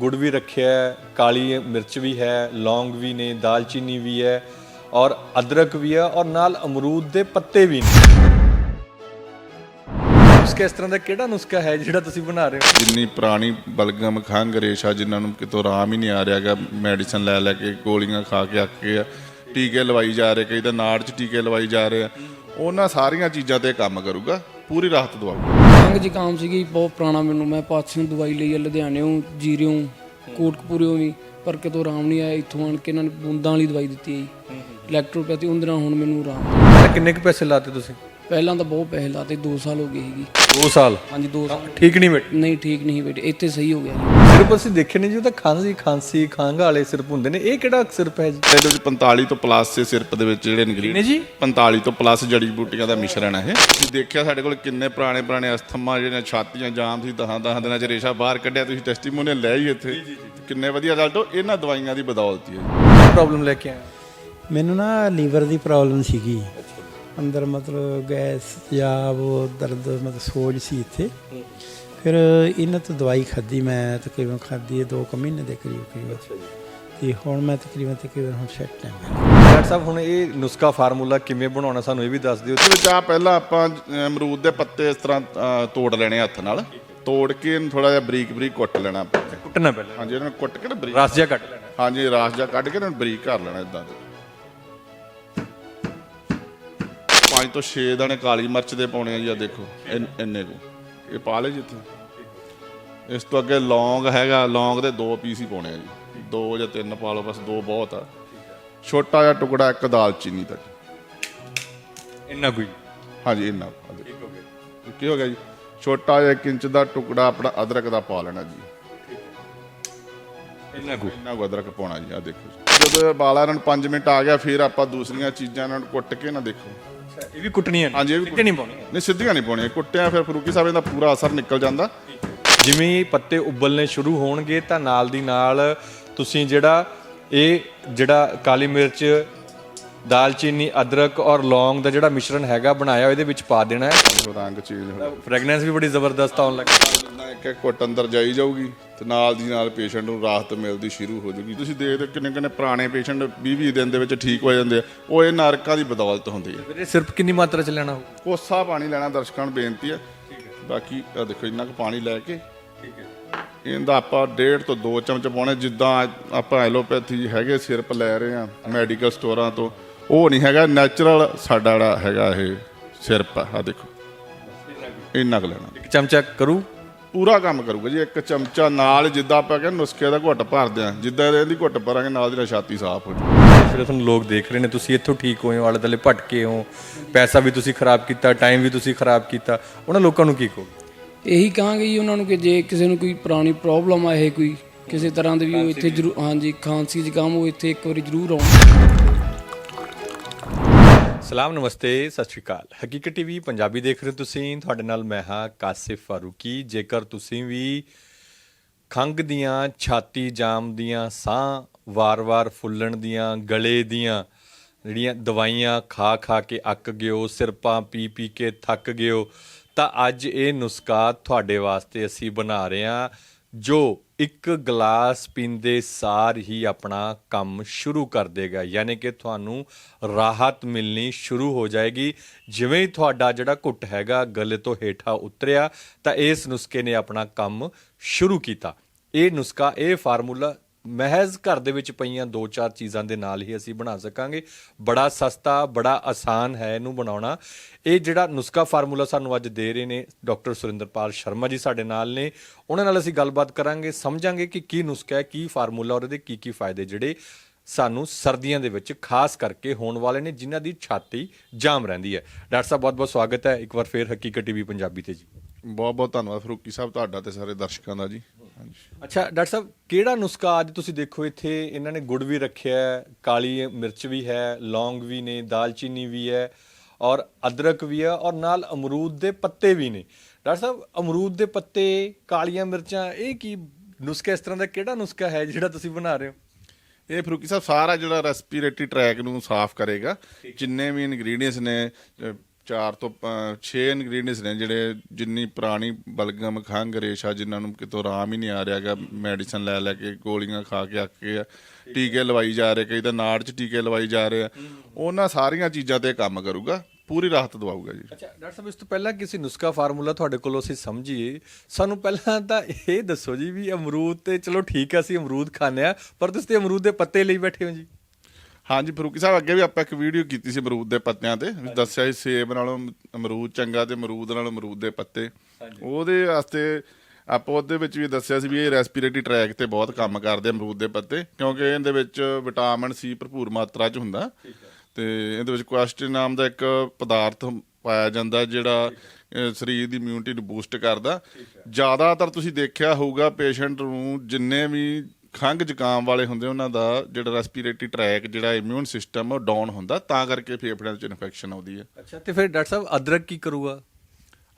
ਗੁੜ ਵੀ ਰੱਖਿਆ ਹੈ, ਕਾਲੀ ਮਿਰਚ ਵੀ ਹੈ, ਲੌਂਗ ਵੀ ਨੇ, ਦਾਲਚੀਨੀ ਵੀ ਹੈ ਔਰ ਅਦਰਕ ਵੀ ਹੈ ਔਰ ਨਾਲ ਅਮਰੂਦ ਦੇ ਪੱਤੇ ਵੀ ਨੇ। ਨੁਸਖਾ ਇਸ ਤਰ੍ਹਾਂ ਦਾ ਕਿਹੜਾ ਨੁਸਖਾ ਹੈ ਜਿਹੜਾ ਤੁਸੀਂ ਬਣਾ ਰਹੇ ਹੋ? ਜਿੰਨੀ ਪੁਰਾਣੀ ਬਲਗਮ ਖੰਘ ਰੇਸ਼ਾ ਜਿਨ੍ਹਾਂ ਨੂੰ ਕਿਤੋਂ ਆਰਾਮ ਹੀ ਨਹੀਂ ਆ ਰਿਹਾਗਾ ਮੈਡੀਸਨ ਲੈ ਲੈ ਕੇ, ਗੋਲੀਆਂ ਖਾ ਕੇ ਅੱਕੇ ਆ, ਟੀਕੇ ਲਵਾਈ ਜਾ ਰਹੇ, ਕਈ ਤਾਂ ਨਾੜ 'ਚ ਟੀਕੇ ਲਵਾਈ ਜਾ ਰਹੇ ਆ, ਉਹਨਾਂ ਸਾਰੀਆਂ ਚੀਜ਼ਾਂ ਤੇ ਕੰਮ ਕਰੂਗਾ, ਪੂਰੀ ਰਾਹਤ ਦਵਾਊਗਾ। ਖੰਘ ਜ਼ੁਕਾਮ ਸੀਗੀ ਬਹੁਤ ਪੁਰਾਣਾ ਮੈਨੂੰ। ਮੈਂ ਪਾਸਿਓਂ ਦਵਾਈ ਲਈ ਆ ਲੁਧਿਆਣਿਓਂ ਜੀਰਿਓਂ ਕੋਟਕਪੂਰਿਓਂ ਵੀ ਪਰ ਕਿਤੋਂ ਆਰਾਮ ਨਹੀਂ ਆਇਆ। ਇੱਥੋਂ ਆਣ ਕੇ ਇਹਨਾਂ ਨੇ ਬੂੰਦਾਂ ਵਾਲੀ ਦਵਾਈ ਦਿੱਤੀ ਹੈ ਜੀ ਇਲੈਕਟ੍ਰੋਪੈਥੀ ਉਹਦੇ ਨਾਲ ਹੁਣ ਮੈਨੂੰ ਆਰਾਮ ਤਾਂ ਕਿੰਨੇ ਕੁ ਪੈਸੇ ਲਾਤੇ ਤੁਸੀਂ? ਪਹਿਲਾਂ ਤਾਂ ਬਹੁਤ ਪੈਸੇ ਲਾਤੇ 2 ਸਾਲ ਹੋ ਗਏ ਸੀਗੀ। 2 ਸਾਲ? ਹਾਂਜੀ 2 ਸਾਲ। ਠੀਕ ਨਹੀਂ ਬੈਠੇ ਨਹੀਂ ਠੀਕ ਨਹੀਂ ਬੇਟੇ। ਇੱਥੇ ਸਹੀ ਹੋ ਗਿਆ ਜੀ। ਸਿਰਫ ਅਸੀਂ ਦੇਖੇ ਨੇ ਜੀ ਉਹ ਤਾਂ ਖਾਂਸੀ ਖਾਂਸੀ ਖੰਘ ਵਾਲੇ ਸਿਰਪ ਹੁੰਦੇ ਨੇ। ਇਹ ਕਿਹੜਾ ਸਿਰਪ ਹੈ ਜੀ? ਇਹਦੇ ਵਿੱਚ 45 ਤੋਂ ਪਲੱਸ ਦੇ ਸਿਰਪ ਦੇ ਵਿੱਚ ਜਿਹੜੇ ਨੇ ਜੀ? 45 ਤੋਂ ਪਲੱਸ ਜੜੀ ਬੂਟੀਆਂ ਦਾ ਮਿਸ਼ਰਣ ਹੈ ਇਹ। ਤੁਸੀਂ ਦੇਖਿਆ ਸਾਡੇ ਕੋਲ ਕਿੰਨੇ ਪੁਰਾਣੇ ਪੁਰਾਣੇ ਅਸਥਮਾ ਜਿਹੜੀਆਂ ਛਾਤੀਆਂ ਜਾਮ ਸੀ ਦਹਾਂ ਦਹਾਂ ਦਿਨਾਂ ਚ ਰੇਸ਼ਾ ਬਾਹਰ ਕੱਢਿਆ ਤੁਸੀਂ ਟੈਸਟੀਮੋਨੀਅਲ ਲੈ ਹੀ ਇੱਥੇ। ਕਿੰਨੇ ਵਧੀਆ ਰਿਜ਼ਲਟ ਉਹ ਇਹਨਾਂ ਦਵਾਈਆਂ ਦੀ ਬਦੌਲਤ ਹੀ ਹੈ ਪ੍ਰੋਬਲਮ ਲੈ ਕੇ ਆਏ? ਮੈਨੂੰ ਨਾ ਲੀਵਰ ਦੀ ਪ੍ਰੋਬਲਮ ਸੀਗੀ। ਅੰਦਰ ਮਤਲਬ ਗੈਸ ਤੇਜ਼ਾਬ ਦਰਦ ਮਤਲਬ ਸੋਜ ਸੀ ਇੱਥੇ। ਫਿਰ ਇਹਨਾਂ ਤੋਂ ਦਵਾਈ ਖਾਧੀ ਮੈਂ ਤਕਰੀਬਨ ਖਾਧੀ ਹੈ 2 ਕੁ ਮਹੀਨੇ ਦੇ ਕਰੀਬ ਕਰੀਬ। ਤੇ ਹੁਣ ਮੈਂ ਤਕਰੀਬਨ ਤਕਰੀਬਨ ਹੁਣ ਸੈੱਟ ਹਾਂ। ਡਾਕਟਰ ਸਾਹਿਬ ਹੁਣ ਇਹ ਨੁਸਖਾ ਫਾਰਮੂਲਾ ਕਿਵੇਂ ਬਣਾਉਣਾ ਸਾਨੂੰ ਇਹ ਵੀ ਦੱਸ ਦਿਓ। ਵਿੱਚ ਆ ਪਹਿਲਾਂ ਆਪਾਂ ਅਮਰੂਦ ਦੇ ਪੱਤੇ ਇਸ ਤਰ੍ਹਾਂ ਅ, ਤੋੜ ਲੈਣੇ ਹੱਥ ਨਾਲ। ਤੋੜ ਕੇ ਇਹਨੂੰ ਥੋੜਾ ਜਿਹਾ ਬਰੀਕ ਬਰੀਕ ਕੁੱਟ ਲੈਣਾ ਆਪਾਂ ਨੇ। ਕੁੱਟਣਾ ਪਹਿਲਾਂ। ਹਾਂਜੀ ਇਹਨਾਂ ਨੂੰ ਕੁੱਟ ਕੇ ਨਾ ਬਰੀਕ ਰਸ ਜਿਹਾ ਕੱਢ ਲੈਣਾ। ਹਾਂਜੀ ਰਾਸ ਜਾ ਕੱਢ ਕੇ ਇਹਨਾਂ ਨੂੰ ਬਰੀਕ ਕਰ ਲੈਣਾ ਇਦਾਂ ਪੰਜ ਤੋਂ 6 ਦਾਣੇ ਕਾਲੀ ਮਿਰਚ ਦੇ ਪਾਉਣੇ ਆ ਜੀ ਆ ਦੇਖੋ ਇੰਨ- ਇੰਨੇ ਕੁ। ਇਹ ਪਾ ਲੈ ਜਿੱਥੇ ਇਸ ਤੋਂ ਅੱਗੇ ਲੌਂਗ ਹੈਗਾ ਲੌਂਗ ਦੇ ਦੋ ਪੀਸ ਹੀ ਪਾਉਣੇ ਆ ਜੀ। ਦੋ ਜਾਂ ਤਿੰਨ ਪਾ ਲਓ ਬਸ ਦੋ ਬਹੁਤ ਆ। ਛੋਟਾ ਜਿਹਾ ਟੁਕੜਾ ਇੱਕ ਦਾਲਚੀਨੀ ਦਾ ਜੀ ਇੰਨਾ ਕੋਈ ਹਾਂਜੀ ਇੰਨਾ। ਪਾ ਦਿਓ। ਕੀ ਹੋ ਗਿਆ ਜੀ? ਛੋਟਾ ਜਿਹਾ 1 ਇੰਚ ਦਾ ਟੁਕੜਾ ਆਪਣਾ ਅਦਰਕ ਦਾ ਪਾ ਲੈਣਾ ਜੀ। ਇੰਨਾ ਕੋਈ ਇੰਨਾ ਕੁ ਅਦਰਕ ਪਾਉਣਾ ਜੀ ਆ ਦੇਖੋ ਜੀ। ਜਦੋਂ ਇਹ ਬਾਲਾ ਇਹਨਾਂ ਨੂੰ 5 ਮਿੰਟ ਆ ਗਿਆ ਫਿਰ ਆਪਾਂ ਦੂਸਰੀਆਂ ਚੀਜ਼ਾਂ ਇਹਨਾਂ ਨੂੰ ਕੁੱਟ ਕੇ ਨਾ ਦੇਖੋ। ਇਹ ਵੀ ਕੁੱਟਣੀਆਂ ਨੇ? ਹਾਂਜੀ ਇਹ ਵੀ ਨਹੀਂ ਪਾਉਣੀਆਂ? ਨਹੀਂ ਸਿੱਧੀਆਂ ਨਹੀਂ ਪਾਉਣੀਆਂ। ਕੁੱਟਿਆ ਫਿਰ ਫਰੂਕੀ ਸਾਹਿਬ ਇਹਦਾ ਪੂਰਾ ਅਸਰ ਨਿਕਲ ਜਾਂਦਾ। ਜਿਵੇਂ ਹੀ ਪੱਤੇ ਉਬਲਨੇ ਸ਼ੁਰੂ ਹੋਣਗੇ ਤਾਂ ਨਾਲ ਦੀ ਨਾਲ ਤੁਸੀਂ ਜਿਹੜਾ ਇਹ ਜਿਹੜਾ ਕਾਲੀ ਮਿਰਚ ਦਾਲਚੀਨੀ ਅਦਰਕ ਔਰ ਲੌਂਗ ਦਾ ਜਿਹੜਾ ਮਿਸ਼ਰਣ ਹੈਗਾ ਬਣਾਇਆ ਇਹਦੇ ਵਿੱਚ ਪਾ ਦੇਣਾ ਹੈ। ਰੰਗ ਚੇਂਜ ਹੋ ਫ੍ਰੈਗਨੈਂਸ ਵੀ ਬੜੀ ਜ਼ਬਰਦਸਤ ਆਉਣ ਲੱਗ। ਜਿੰਨਾ ਇੱਕ ਇੱਕ ਕੁੱਟ ਅੰਦਰ ਜਾਈ ਜਾਊਗੀ ਤੇ ਨਾਲ ਦੀ ਨਾਲ ਪੇਸ਼ੈਂਟ ਨੂੰ ਰਾਹਤ ਮਿਲਦੀ ਸ਼ੁਰੂ ਹੋ ਜਾਊਗੀ। ਤੁਸੀਂ ਦੇਖਦੇ ਕਿੰਨੇ ਕਿੰਨੇ ਪੁਰਾਣੇ ਪੇਸ਼ੈਂਟ 20 20 ਦਿਨ ਦੇ ਵਿੱਚ ਠੀਕ ਹੋ ਜਾਂਦੇ ਆ। ਉਹ ਇਹ ਨਰਕਾਂ ਦੀ ਬਦੌਲਤ ਹੁੰਦੀ ਹੈ। ਵੀਰੇ ਸਿਰਫ ਕਿੰਨੀ ਮਾਤਰਾ ਚ ਲੈਣਾ ਹੋਊ? ਕੋਸਾ ਪਾਣੀ ਲੈਣਾ ਦਰਸ਼ਕਾਂ ਨੂੰ ਬੇਨਤੀ ਹੈ। ਬਾਕੀ ਆ ਦੇਖੋ ਇੰਨਾ ਕੁ ਪਾਣੀ ਲੈ ਕੇ ਇਹਦਾ ਆਪਾਂ ਡੇਢ ਤੋਂ 2 ਚਮਚ ਪਾਉਣੇ। ਜਿੱਦਾਂ ਆਪਾਂ ਐਲੋਪੈਥੀ ਹੈਗੇ ਸਿਰਪ ਲੈ ਰਹੇ ਆ ਮੈਡੀਕਲ ਸਟੋਰਾਂ ਤੋਂ ਉਹ ਨਹੀਂ ਹੈਗਾ। ਨੈਚੁਰਲ ਸਾਡਾ ਜਿਹੜਾ ਹੈਗਾ ਇਹ ਸਿਰਪ ਆ। ਆਹ ਦੇਖੋ। ਇੰਨਾ ਕੁ ਲੈਣਾ। ਇੱਕ ਚਮਚਾ ਕਰੂ? ਪੂਰਾ ਕੰਮ ਕਰੂਗਾ ਜੀ। ਇੱਕ ਚਮਚਾ ਨਾਲ ਜਿੱਦਾਂ ਆਪਾਂ ਕਹਿੰਦੇ ਨੁਸਖੇ ਦਾ ਘੁੱਟ ਭਰਦੇ ਆ ਜਿੱਦਾਂ ਇਹਦੀ ਘੁੱਟ ਭਰਾਂਗੇ ਨਾਲ ਦੀ ਨਾਲ ਛਾਤੀ ਸਾਫ਼ ਹੋ ਜੂ ਫਿਰ ਤੁਹਾਨੂੰ ਲੋਕ ਦੇਖ ਰਹੇ ਨੇ ਤੁਸੀਂ ਇੱਥੋਂ ਠੀਕ ਹੋਏ ਹੋ ਆਲੇ ਦੁਆਲੇ ਭਟਕੇ ਹੋ। ਪੈਸਾ ਵੀ ਤੁਸੀਂ ਖਰਾਬ ਕੀਤਾ ਟਾਈਮ ਵੀ ਤੁਸੀਂ ਖਰਾਬ ਕੀਤਾ। ਉਹਨਾਂ ਲੋਕਾਂ ਨੂੰ ਕੀ ਕਹੋਗੇ? ਇਹੀ ਕਹਾਂਗੇ ਜੀ ਉਹਨਾਂ ਨੂੰ ਕਿ ਜੇ ਕਿਸੇ ਨੂੰ ਕੋਈ ਪੁਰਾਣੀ ਪ੍ਰੋਬਲਮ ਆਏ ਕੋਈ ਕਿਸੇ ਤਰ੍ਹਾਂ ਦੇ ਵੀ ਉਹ ਇੱਥੇ ਜ਼ਰੂਰ ਹਾਂਜੀ ਖਾਂਸੀ ਜ਼ੁਕਾਮ ਉਹ ਇੱਥੇ ਇੱਕ ਵਾਰੀ ਜ਼ਰੂਰ ਆਉਣ। ਸਲਾਮ ਨਮਸਤੇ ਸਤਿ ਸ਼੍ਰੀ ਅਕਾਲ। ਹਕੀਕਤ ਟੀਵੀ ਪੰਜਾਬੀ ਦੇਖ ਰਹੇ ਹੋ ਤੁਸੀਂ। ਤੁਹਾਡੇ ਨਾਲ ਮੈਂ ਹਾਂ ਕਾਸਿਫ ਫਾਰੂਕੀ। ਜੇਕਰ ਤੁਸੀਂ ਵੀ ਖੰਘ ਦੀਆਂ ਛਾਤੀ ਜਾਮ ਦੀਆਂ ਸਾਹ ਵਾਰ-ਵਾਰ ਫੁੱਲਣ ਦੀਆਂ ਗਲੇ ਦੀਆਂ ਜਿਹੜੀਆਂ ਦਵਾਈਆਂ ਖਾ ਖਾ ਕੇ ਅੱਕ ਗਿਓ ਸਿਰਪਾਂ ਪੀ ਪੀ ਕੇ ਥੱਕ ਗਿਓ ਤਾਂ ਅੱਜ ਇਹ ਨੁਸਖਾ ਤੁਹਾਡੇ ਵਾਸਤੇ ਅਸੀਂ ਬਣਾ ਰਹੇ ਹਾਂ, ਜੋ ਇੱਕ ਗਲਾਸ ਪੀਂਦੇ ਸਾਰ ਹੀ ਆਪਣਾ ਕੰਮ ਸ਼ੁਰੂ ਕਰ ਦੇਗਾ। ਯਾਨੀ ਕਿ ਤੁਹਾਨੂੰ ਰਾਹਤ ਮਿਲਣੀ ਸ਼ੁਰੂ ਹੋ ਜਾਏਗੀ। ਜਿਵੇਂ ਹੀ ਤੁਹਾਡਾ ਜਿਹੜਾ ਘੁੱਟ ਹੈਗਾ, ਗਲੇ ਤੋਂ ਹੇਠਾਂ ਉਤਰਿਆ, ਤਾਂ ਇਸ ਨੁਸਖੇ ਨੇ ਆਪਣਾ ਕੰਮ ਸ਼ੁਰੂ ਕੀਤਾ। ਇਹ ਨੁਸਖਾ, ਇਹ ਫਾਰਮੂਲਾ ਮਹਿਜ਼ ਘਰ ਦੇ ਵਿੱਚ ਪਈਆਂ ਦੋ ਚਾਰ ਚੀਜ਼ਾਂ ਦੇ ਨਾਲ ਹੀ ਅਸੀਂ ਬਣਾ ਸਕਾਂਗੇ। ਬੜਾ ਸਸਤਾ, ਬੜਾ ਆਸਾਨ ਹੈ ਇਹਨੂੰ ਬਣਾਉਣਾ। ਇਹ ਜਿਹੜਾ ਨੁਸਖਾ ਫਾਰਮੂਲਾ ਸਾਨੂੰ ਅੱਜ ਦੇ ਰਹੇ ਨੇ ਡਾਕਟਰ ਸੁਰਿੰਦਰਪਾਲ ਸ਼ਰਮਾ ਜੀ ਸਾਡੇ ਨਾਲ ਨੇ। ਉਹਨਾਂ ਨਾਲ ਅਸੀਂ ਗੱਲਬਾਤ ਕਰਾਂਗੇ, ਸਮਝਾਂਗੇ ਕਿ ਕੀ ਨੁਸਖਾ ਹੈ, ਕੀ ਫਾਰਮੂਲਾ ਔਰ ਇਹਦੇ ਕੀ ਕੀ ਫਾਇਦੇ ਜਿਹੜੇ ਸਾਨੂੰ ਸਰਦੀਆਂ ਦੇ ਵਿੱਚ ਖਾਸ ਕਰਕੇ ਹੋਣ ਵਾਲੇ ਨੇ, ਜਿਨ੍ਹਾਂ ਦੀ ਛਾਤੀ ਜਾਮ ਰਹਿੰਦੀ ਹੈ। ਡਾਕਟਰ ਸਾਹਿਬ ਬਹੁਤ ਬਹੁਤ ਸਵਾਗਤ ਹੈ। ਇੱਕ ਵਾਰ ਫੇਰ ਹਕੀਕਤ ਟੀਵੀ ਪੰਜਾਬੀ ਤੇ ਜੀ। ਬਹੁਤ ਬਹੁਤ ਧੰਨਵਾਦ ਫਰੂਕੀ ਸਾਹਿਬ ਤੁਹਾਡਾ ਤੇ ਸਾਰੇ ਦਰਸ਼ਕਾਂ ਦਾ ਜੀ। ਹਾਂਜੀ। ਅੱਛਾ ਡਾਕਟਰ ਸਾਹਿਬ ਕਿਹੜਾ ਨੁਸਖਾ ਅੱਜ ਤੁਸੀਂ ਦੇਖੋ ਇੱਥੇ? ਇਹਨਾਂ ਨੇ ਗੁੜ ਵੀ ਰੱਖਿਆ ਹੈ ਕਾਲੀ ਮਿਰਚ ਵੀ ਹੈ ਲੌਂਗ ਵੀ ਨੇ ਦਾਲਚੀਨੀ ਵੀ ਹੈ ਔਰ ਅਦਰਕ ਵੀ ਹੈ ਔਰ ਨਾਲ ਅਮਰੂਦ ਦੇ ਪੱਤੇ ਵੀ ਨੇ। ਡਾਕਟਰ ਸਾਹਿਬ ਅਮਰੂਦ ਦੇ ਪੱਤੇ ਕਾਲੀਆਂ ਮਿਰਚਾਂ ਇਹ ਕੀ ਨੁਸਖਾ ਇਸ ਤਰ੍ਹਾਂ ਦਾ ਕਿਹੜਾ ਨੁਸਖਾ ਹੈ ਜਿਹੜਾ ਤੁਸੀਂ ਬਣਾ ਰਹੇ ਹੋ? ਇਹ ਫਰੂਕੀ ਸਾਹਿਬ ਸਾਰਾ ਜਿਹੜਾ ਰੈਸਪੀਰੇਟਰੀ ਟਰੈਕ ਨੂੰ ਸਾਫ਼ ਕਰੇਗਾ। ਜਿੰਨੇ ਵੀ ਇਨਗਰੀਡੀਅੰਟਸ ਨੇ ਚਾਰ ਤੋਂ 6 ਇਨਗਰੀਡੀਅੰਟਸ ਨੇ ਜਿਹੜੇ ਜਿੰਨੀ ਪੁਰਾਣੀ ਬਲਗਮ, ਖੰਘ, ਰੇਸ਼ਾ ਜਿਨ੍ਹਾਂ ਨੂੰ ਕਿਤੋਂ ਆਰਾਮ ਹੀ ਨਹੀਂ ਆ ਰਿਹਾਗਾ ਮੈਡੀਸਨ ਲੈ ਲੈ ਕੇ, ਗੋਲੀਆਂ ਖਾ ਕੇ ਅੱਕੇ ਆ ਟੀਕੇ ਲਵਾਈ ਜਾ ਰਹੇ, ਕਈ ਤਾਂ ਨਾੜ 'ਚ ਟੀਕੇ ਲਵਾਈ ਜਾ ਰਹੇ ਆ। ਉਹਨਾਂ ਸਾਰੀਆਂ ਚੀਜ਼ਾਂ ਤੇ ਕੰਮ ਕਰੂਗਾ, ਪੂਰੀ ਰਾਹਤ ਦਵਾਊਗਾ ਜੀ। ਅੱਛਾ, ਡਾਕਟਰ ਸਾਹਿਬ, ਇਸ ਤੋਂ ਪਹਿਲਾਂ ਕਿਸੇ ਨੁਸਖਾ ਫਾਰਮੂਲਾ ਤੁਹਾਡੇ ਕੋਲੋਂ ਅਸੀਂ ਸਮਝੀਏ, ਸਾਨੂੰ ਪਹਿਲਾਂ ਤਾਂ ਇਹ ਦੱਸੋ ਜੀ ਵੀ ਅਮਰੂਦ ਤੇ ਚਲੋ ਠੀਕ ਆ, ਅਸੀਂ ਅਮਰੂਦ ਖਾਂਦੇ ਆ, ਪਰ ਤੁਸੀਂ ਤੇ ਅਮਰੂਦ ਦੇ ਪੱਤੇ ਲਈ ਬੈਠੇ ਹੋ ਜੀ। ਹਾਂਜੀ ਫਰੂਕੀ ਸਾਹਿਬ ਅੱਗੇ ਵੀ ਆਪਾਂ ਇੱਕ ਵੀਡੀਓ ਕੀਤੀ ਸੀ ਅਮਰੂਦ ਦੇ ਪੱਤਿਆਂ ਤੇ ਦੱਸਿਆ ਸੀ ਸੇਬ ਨਾਲੋਂ ਅਮਰੂਦ ਚੰਗਾ ਤੇ ਅਮਰੂਦ ਨਾਲੋਂ ਅਮਰੂਦ ਦੇ ਪੱਤੇ। ਉਹਦੇ ਵਾਸਤੇ ਆਪਾਂ ਉਹਦੇ ਵਿੱਚ ਵੀ ਦੱਸਿਆ ਸੀ ਵੀ ਇਹ ਰੈਸਪੀਰੇਟਰੀ ਟਰੈਕ ਤੇ ਬਹੁਤ ਕੰਮ ਕਰਦੇ ਆ ਅਮਰੂਦ ਦੇ ਪੱਤੇ ਕਿਉਂਕਿ ਇਹਦੇ ਵਿੱਚ ਵਿਟਾਮਿਨ ਸੀ ਭਰਪੂਰ ਮਾਤਰਾ 'ਚ ਹੁੰਦਾ। ਤੇ ਇਹਦੇ ਵਿੱਚ ਕੁਐਸਟਨ ਨਾਮ ਦਾ ਇੱਕ ਪਦਾਰਥ ਪਾਇਆ ਜਾਂਦਾ ਜਿਹੜਾ ਸਰੀਰ ਦੀ ਇਮਿਊਨਿਟੀ ਨੂੰ ਬੂਸਟ ਕਰਦਾ। ਜ਼ਿਆਦਾਤਰ ਤੁਸੀਂ ਦੇਖਿਆ ਹੋਊਗਾ ਪੇਸ਼ੈਂਟ ਨੂੰ ਜਿੰਨੇ ਵੀ ਖੰਘ ਜ਼ੁਕਾਮ ਵਾਲੇ ਹੁੰਦੇ ਉਹਨਾਂ ਦਾ ਜਿਹੜਾ ਰੈਸਪੀਰੇਟਰੀ ਟਰੈਕ ਜਿਹੜਾ ਇਮਿਊਨ ਸਿਸਟਮ ਉਹ ਡਾਊਨ ਹੁੰਦਾ ਤਾਂ ਕਰਕੇ ਫੇਫੜਿਆਂ 'ਚ ਇਨਫੈਕਸ਼ਨ ਆਉਂਦੀ ਹੈ ਅੱਛਾ ਤੇ ਫਿਰ ਡਾਕਟਰ ਸਾਹਿਬ ਅਦਰਕ ਕੀ ਕਰੂਗਾ?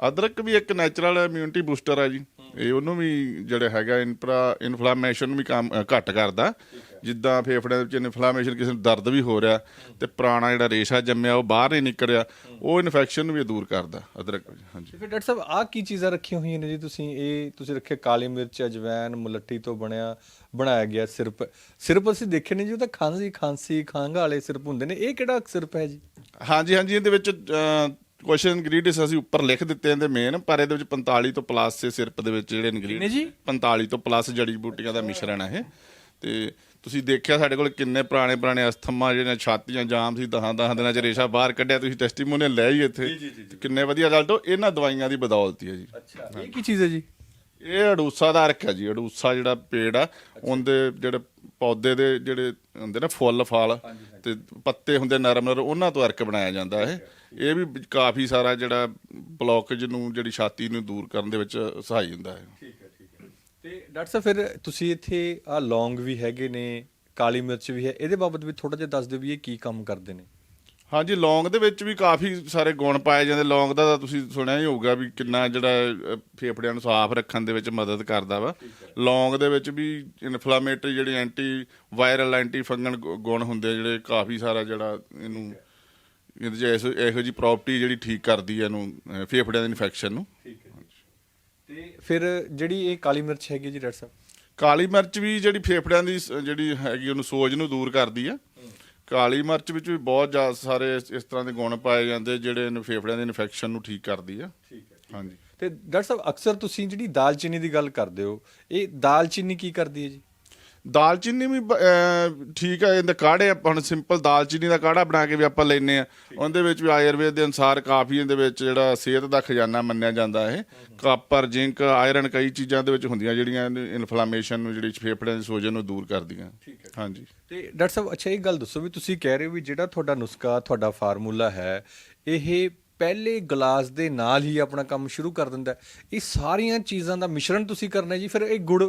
ਅਦਰਕ ਵੀ ਇੱਕ ਨੈਚੁਰਲ ਇਮਿਊਨਿਟੀ ਬੂਸਟਰ ਹੈ ਜੀ। ਇਹ ਉਹਨੂੰ ਵੀ ਜਿਹੜਾ ਹੈਗਾ ਇਨਫਰਾ ਇਨਫਲੇਮੇਸ਼ਨ ਵੀ ਕੰਮ ਘੱਟ ਕਰਦਾ। ਜਿੱਦਾਂ ਫੇਫੜਿਆਂ ਵਿੱਚ ਇਨਫਲੇਮੇਸ਼ਨ ਕਿਸੇ ਨੂੰ ਦਰਦ ਵੀ ਹੋ ਰਿਹਾ ਤੇ ਪੁਰਾਣਾ ਜਿਹੜਾ ਰੇਸ਼ਾ ਜੰਮਿਆ ਉਹ ਬਾਹਰ ਨਹੀਂ ਨਿਕਲ ਰਿਹਾ ਉਹ ਇਨਫੈਕਸ਼ਨ ਨੂੰ ਵੀ ਦੂਰ ਕਰਦਾ ਅਦਰਕ ਹਾਂਜੀ। ਫਿਰ ਡਾਕਟਰ ਸਾਹਿਬ ਆਹ ਕੀ ਚੀਜ਼ਾਂ ਰੱਖੀਆਂ ਹੋਈਆਂ ਨੇ ਜੀ ਤੁਸੀਂ? ਇਹ ਤੁਸੀਂ ਰੱਖਿਆ ਕਾਲੀ ਮਿਰਚ ਅਜਵੈਨ ਮੁਲੱਠੀ ਤੋਂ ਬਣਿਆ ਬਣਾਇਆ ਗਿਆ ਸਿਰਪ। ਸਿਰਪ ਅਸੀਂ ਦੇਖੇ ਨੇ ਜੀ ਉਹ ਤਾਂ ਖਾਂਸੀ ਖਾਂਸੀ ਖੰਘ ਵਾਲੇ ਸਿਰਪ ਹੁੰਦੇ ਨੇ। ਇਹ ਕਿਹੜਾ ਸਿਰਪ ਹੈ ਜੀ? ਹਾਂਜੀ ਹਾਂਜੀ ਇਹਦੇ ਵਿੱਚ ਕੁਐਸਚਨ ਇਨਗਰੀਡੀਅੰਟਸ ਅਸੀਂ ਉੱਪਰ ਲਿਖ ਦਿੱਤੇ ਇਹਦੇ ਮੇਨ ਪਰ ਇਹਦੇ ਵਿੱਚ 45 ਤੋਂ ਪਲੱਸ ਦੇ ਸਿਰਪ ਦੇ ਵਿੱਚ ਜਿਹੜੇ? ਇਨਗਰੀਡੀਅੰਟ 45 ਤੋਂ ਪਲੱਸ ਜੜੀ ਬੂਟੀਆਂ ਦਾ ਮਿਸ਼ਰਣ ਹੈ ਇਹ। ਤੇ ਤੁਸੀਂ ਦੇਖਿਆ ਸਾਡੇ ਕੋਲ ਕਿੰਨੇ ਪੁਰਾਣੇ ਪੁਰਾਣੇ ਅਸਥਮਾ ਜਿਹੜੇ ਛਾਤੀਆਂ ਜਾਮ ਸੀ ਦਹਾਂ ਦਹਾਂ ਦਿਨਾਂ ਚ ਰੇਸ਼ਾ ਬਾਹਰ ਕੱਢਿਆ ਤੁਸੀਂ ਟੈਸਟੀਮੋਨੀਅਲ ਲੈ ਹੀ ਇੱਥੇ। ਕਿੰਨੇ ਵਧੀਆ ਰਿਜ਼ਲਟ ਉਹ ਇਹਨਾਂ ਦਵਾਈਆਂ ਦੀ ਬਦੌਲਤ ਹੀ ਹੈ ਜੀ। ਅੱਛਾ। ਇਹ ਕੀ ਚੀਜ਼ ਹੈ ਜੀ? ਇਹ ਅਡੂਸਾ ਦਾ ਅਰਕ ਹੈ ਜੀ ਅਡੂਸਾ ਜਿਹੜਾ ਪੇੜ ਆ ਉਹਦੇ ਜਿਹੜੇ ਪੌਦੇ ਦੇ ਜਿਹੜੇ ਹੁੰਦੇ ਨਾ ਫੁੱਲ ਫਲ ਤੇ ਪੱਤੇ ਹੁੰਦੇ ਨਰਮ ਨਰਮ ਉਹਨਾਂ ਤੋਂ ਅਰਕ ਬਣਾਇਆ ਜਾਂਦਾ ਇਹ। ਇਹ ਵੀ ਕਾਫੀ ਸਾਰਾ ਜਿਹੜਾ ਬਲੌਕੇਜ ਨੂੰ ਜਿਹੜੀ ਛਾਤੀ ਨੂੰ ਦੂਰ ਕਰਨ ਦੇ ਵਿੱਚ ਸਹਾਈ ਹੁੰਦਾ ਹੈ। ਹੈ ਹੈ ਡਾਕਟਰ ਸਾਹਿਬ ਫਿਰ ਤੁਸੀਂ ਇੱਥੇ ਆ ਲੌਂਗ ਵੀ ਹੈਗੇ ਨੇ ਕਾਲੀ ਮਿਰਚ ਵੀ ਹੈ ਇਹਦੇ ਬਾਬਤ ਵੀ ਥੋੜਾ ਜਿਹਾ ਦੱਸ ਦਿਓ ਵੀ ਇਹ ਕੀ ਕੰਮ ਕਰਦੇ ਨੇ। ਹਾਂਜੀ ਲੌਂਗ ਦੇ ਵਿੱਚ ਵੀ ਕਾਫੀ ਸਾਰੇ ਗੁਣ ਪਾਏ ਜਾਂਦੇ ਲੌਂਗ ਦਾ ਤਾਂ ਤੁਸੀਂ ਸੁਣਿਆ ਹੀ ਹੋਊਗਾ ਵੀ ਕਿੰਨਾ ਜਿਹੜਾ ਫੇਫੜਿਆਂ ਨੂੰ ਸਾਫ਼ ਰੱਖਣ ਦੇ ਵਿੱਚ ਮਦਦ ਕਰਦਾ ਵਾ। ਲੌਂਗ ਦੇ ਵਿੱਚ ਵੀ ਇਨਫਲੇਮੇਟਰੀ ਜਿਹੜੀ ਐਂਟੀ ਵਾਇਰਲ ਐਂਟੀ ਫੰਗਲ ਗੁਣ ਹੁੰਦੇ ਆ ਜਿਹੜੇ ਕਾਫੀ ਸਾਰਾ ਜਿਹੜਾ ਇਹਨੂੰ ਇਹਦੇ ਇਸ- ਇਹੋ ਜੀ ਪ੍ਰਾਪਰਟੀ ਜਿਹੜੀ ਠੀਕ ਕਰਦੀ ਹੈ ਇਹਨੂੰ ਫੇਫੜਿਆਂ ਦੀ ਇਨਫੈਕਸ਼ਨ ਨੂੰ। ਤੇ ਫਿਰ ਜਿਹੜੀ ਇਹ ਕਾਲੀ ਮਿਰਚ ਹੈਗੀ ਜੀ ਡਾਕਟਰ ਸਾਹਿਬ? ਕਾਲੀ ਮਿਰਚ ਵੀ ਜਿਹੜੀ ਫੇਫੜਿਆਂ ਦੀ ਸ- ਜਿਹੜੀ ਹੈਗੀ ਉਹਨੂੰ ਸੋਜ ਨੂੰ ਦੂਰ ਕਰਦੀ ਆ। ਕਾਲੀ ਮਿਰਚ ਵਿੱਚ ਵੀ ਬਹੁਤ ਜ਼ਿਆਦਾ ਸਾਰੇ ਇਸ ਇਸ ਤਰ੍ਹਾਂ ਦੇ ਗੁਣ ਪਾਏ ਜਾਂਦੇ ਜਿਹੜੇ ਇਹਨੂੰ ਫੇਫੜਿਆਂ ਦੀ ਇਨਫੈਕਸ਼ਨ ਨੂੰ ਠੀਕ ਕਰਦੀ ਆ। ਠੀਕ ਹੈ। ਹਾਂਜੀ। ਤੇ ਡਾਕਟਰ ਸਾਹਿਬ ਅਕਸਰ ਤੁਸੀਂ ਜਿਹੜੀ ਦਾਲਚੀਨੀ ਦੀ ਗੱਲ ਕਰਦੇ ਹੋ ਇਹ ਦਾਲਚੀਨੀ ਕੀ ਕਰਦੀ ਹੈ ਜੀ? ਦਾਲਚੀਨੀ ਵੀ ਬ- ਅਹ ਠੀਕ ਹੈ ਇਹਦੇ ਕਾੜੇ ਆਪਾਂ ਹੁਣ ਸਿੰਪਲ ਦਾਲਚੀਨੀ ਦਾ ਕਾੜਾ ਬਣਾ ਕੇ ਵੀ ਆਪਾਂ ਲੈਨੇ ਆ। ਉਹਦੇ ਵਿੱਚ ਵੀ ਆਯੁਰਵੇਦ ਦੇ ਅਨੁਸਾਰ ਕਾਫੀ ਇਹਦੇ ਵਿੱਚ ਜਿਹੜਾ ਸਿਹਤ ਦਾ ਖਜ਼ਾਨਾ ਮੰਨਿਆ ਜਾਂਦਾ ਇਹ। ਕਾਪਰ ਜ਼ਿੰਕ ਆਇਰਨ ਕਈ ਚੀਜ਼ਾਂ ਦੇ ਵਿੱਚ ਹੁੰਦੀਆਂ ਜਿਹੜੀਆਂ ਇਨਫਲੇਮੇਸ਼ਨ ਨੂੰ ਜਿਹੜੀ ਫੇਫੜਿਆਂ ਦੀ ਸੋਜਨ ਨੂੰ ਦੂਰ ਕਰਦੀਆਂ। ਹਾਂਜੀ। ਤੇ ਡਾਕਟਰ ਸਾਹਿਬ ਅੱਛਾ ਇਹ ਗੱਲ ਦੱਸੋ ਵੀ ਤੁਸੀਂ ਕਹਿ ਰਹੇ ਹੋ ਵੀ ਜਿਹੜਾ ਤੁਹਾਡਾ ਨੁਸਖਾ ਤੁਹਾਡਾ ਫਾਰਮੂਲਾ ਹੈ ਇਹ ਪਹਿਲੇ ਗਲਾਸ ਦੇ ਨਾਲ ਹੀ ਆਪਣਾ ਕੰਮ ਸ਼ੁਰੂ ਕਰ ਦਿੰਦਾ ਇਹ ਸਾਰੀਆਂ ਚੀਜ਼ਾਂ ਦਾ ਮਿਸ਼ਰਣ ਤੁਸੀਂ ਕਰਨਾ ਜੀ, ਫਿਰ ਇਹ ਗੁੜ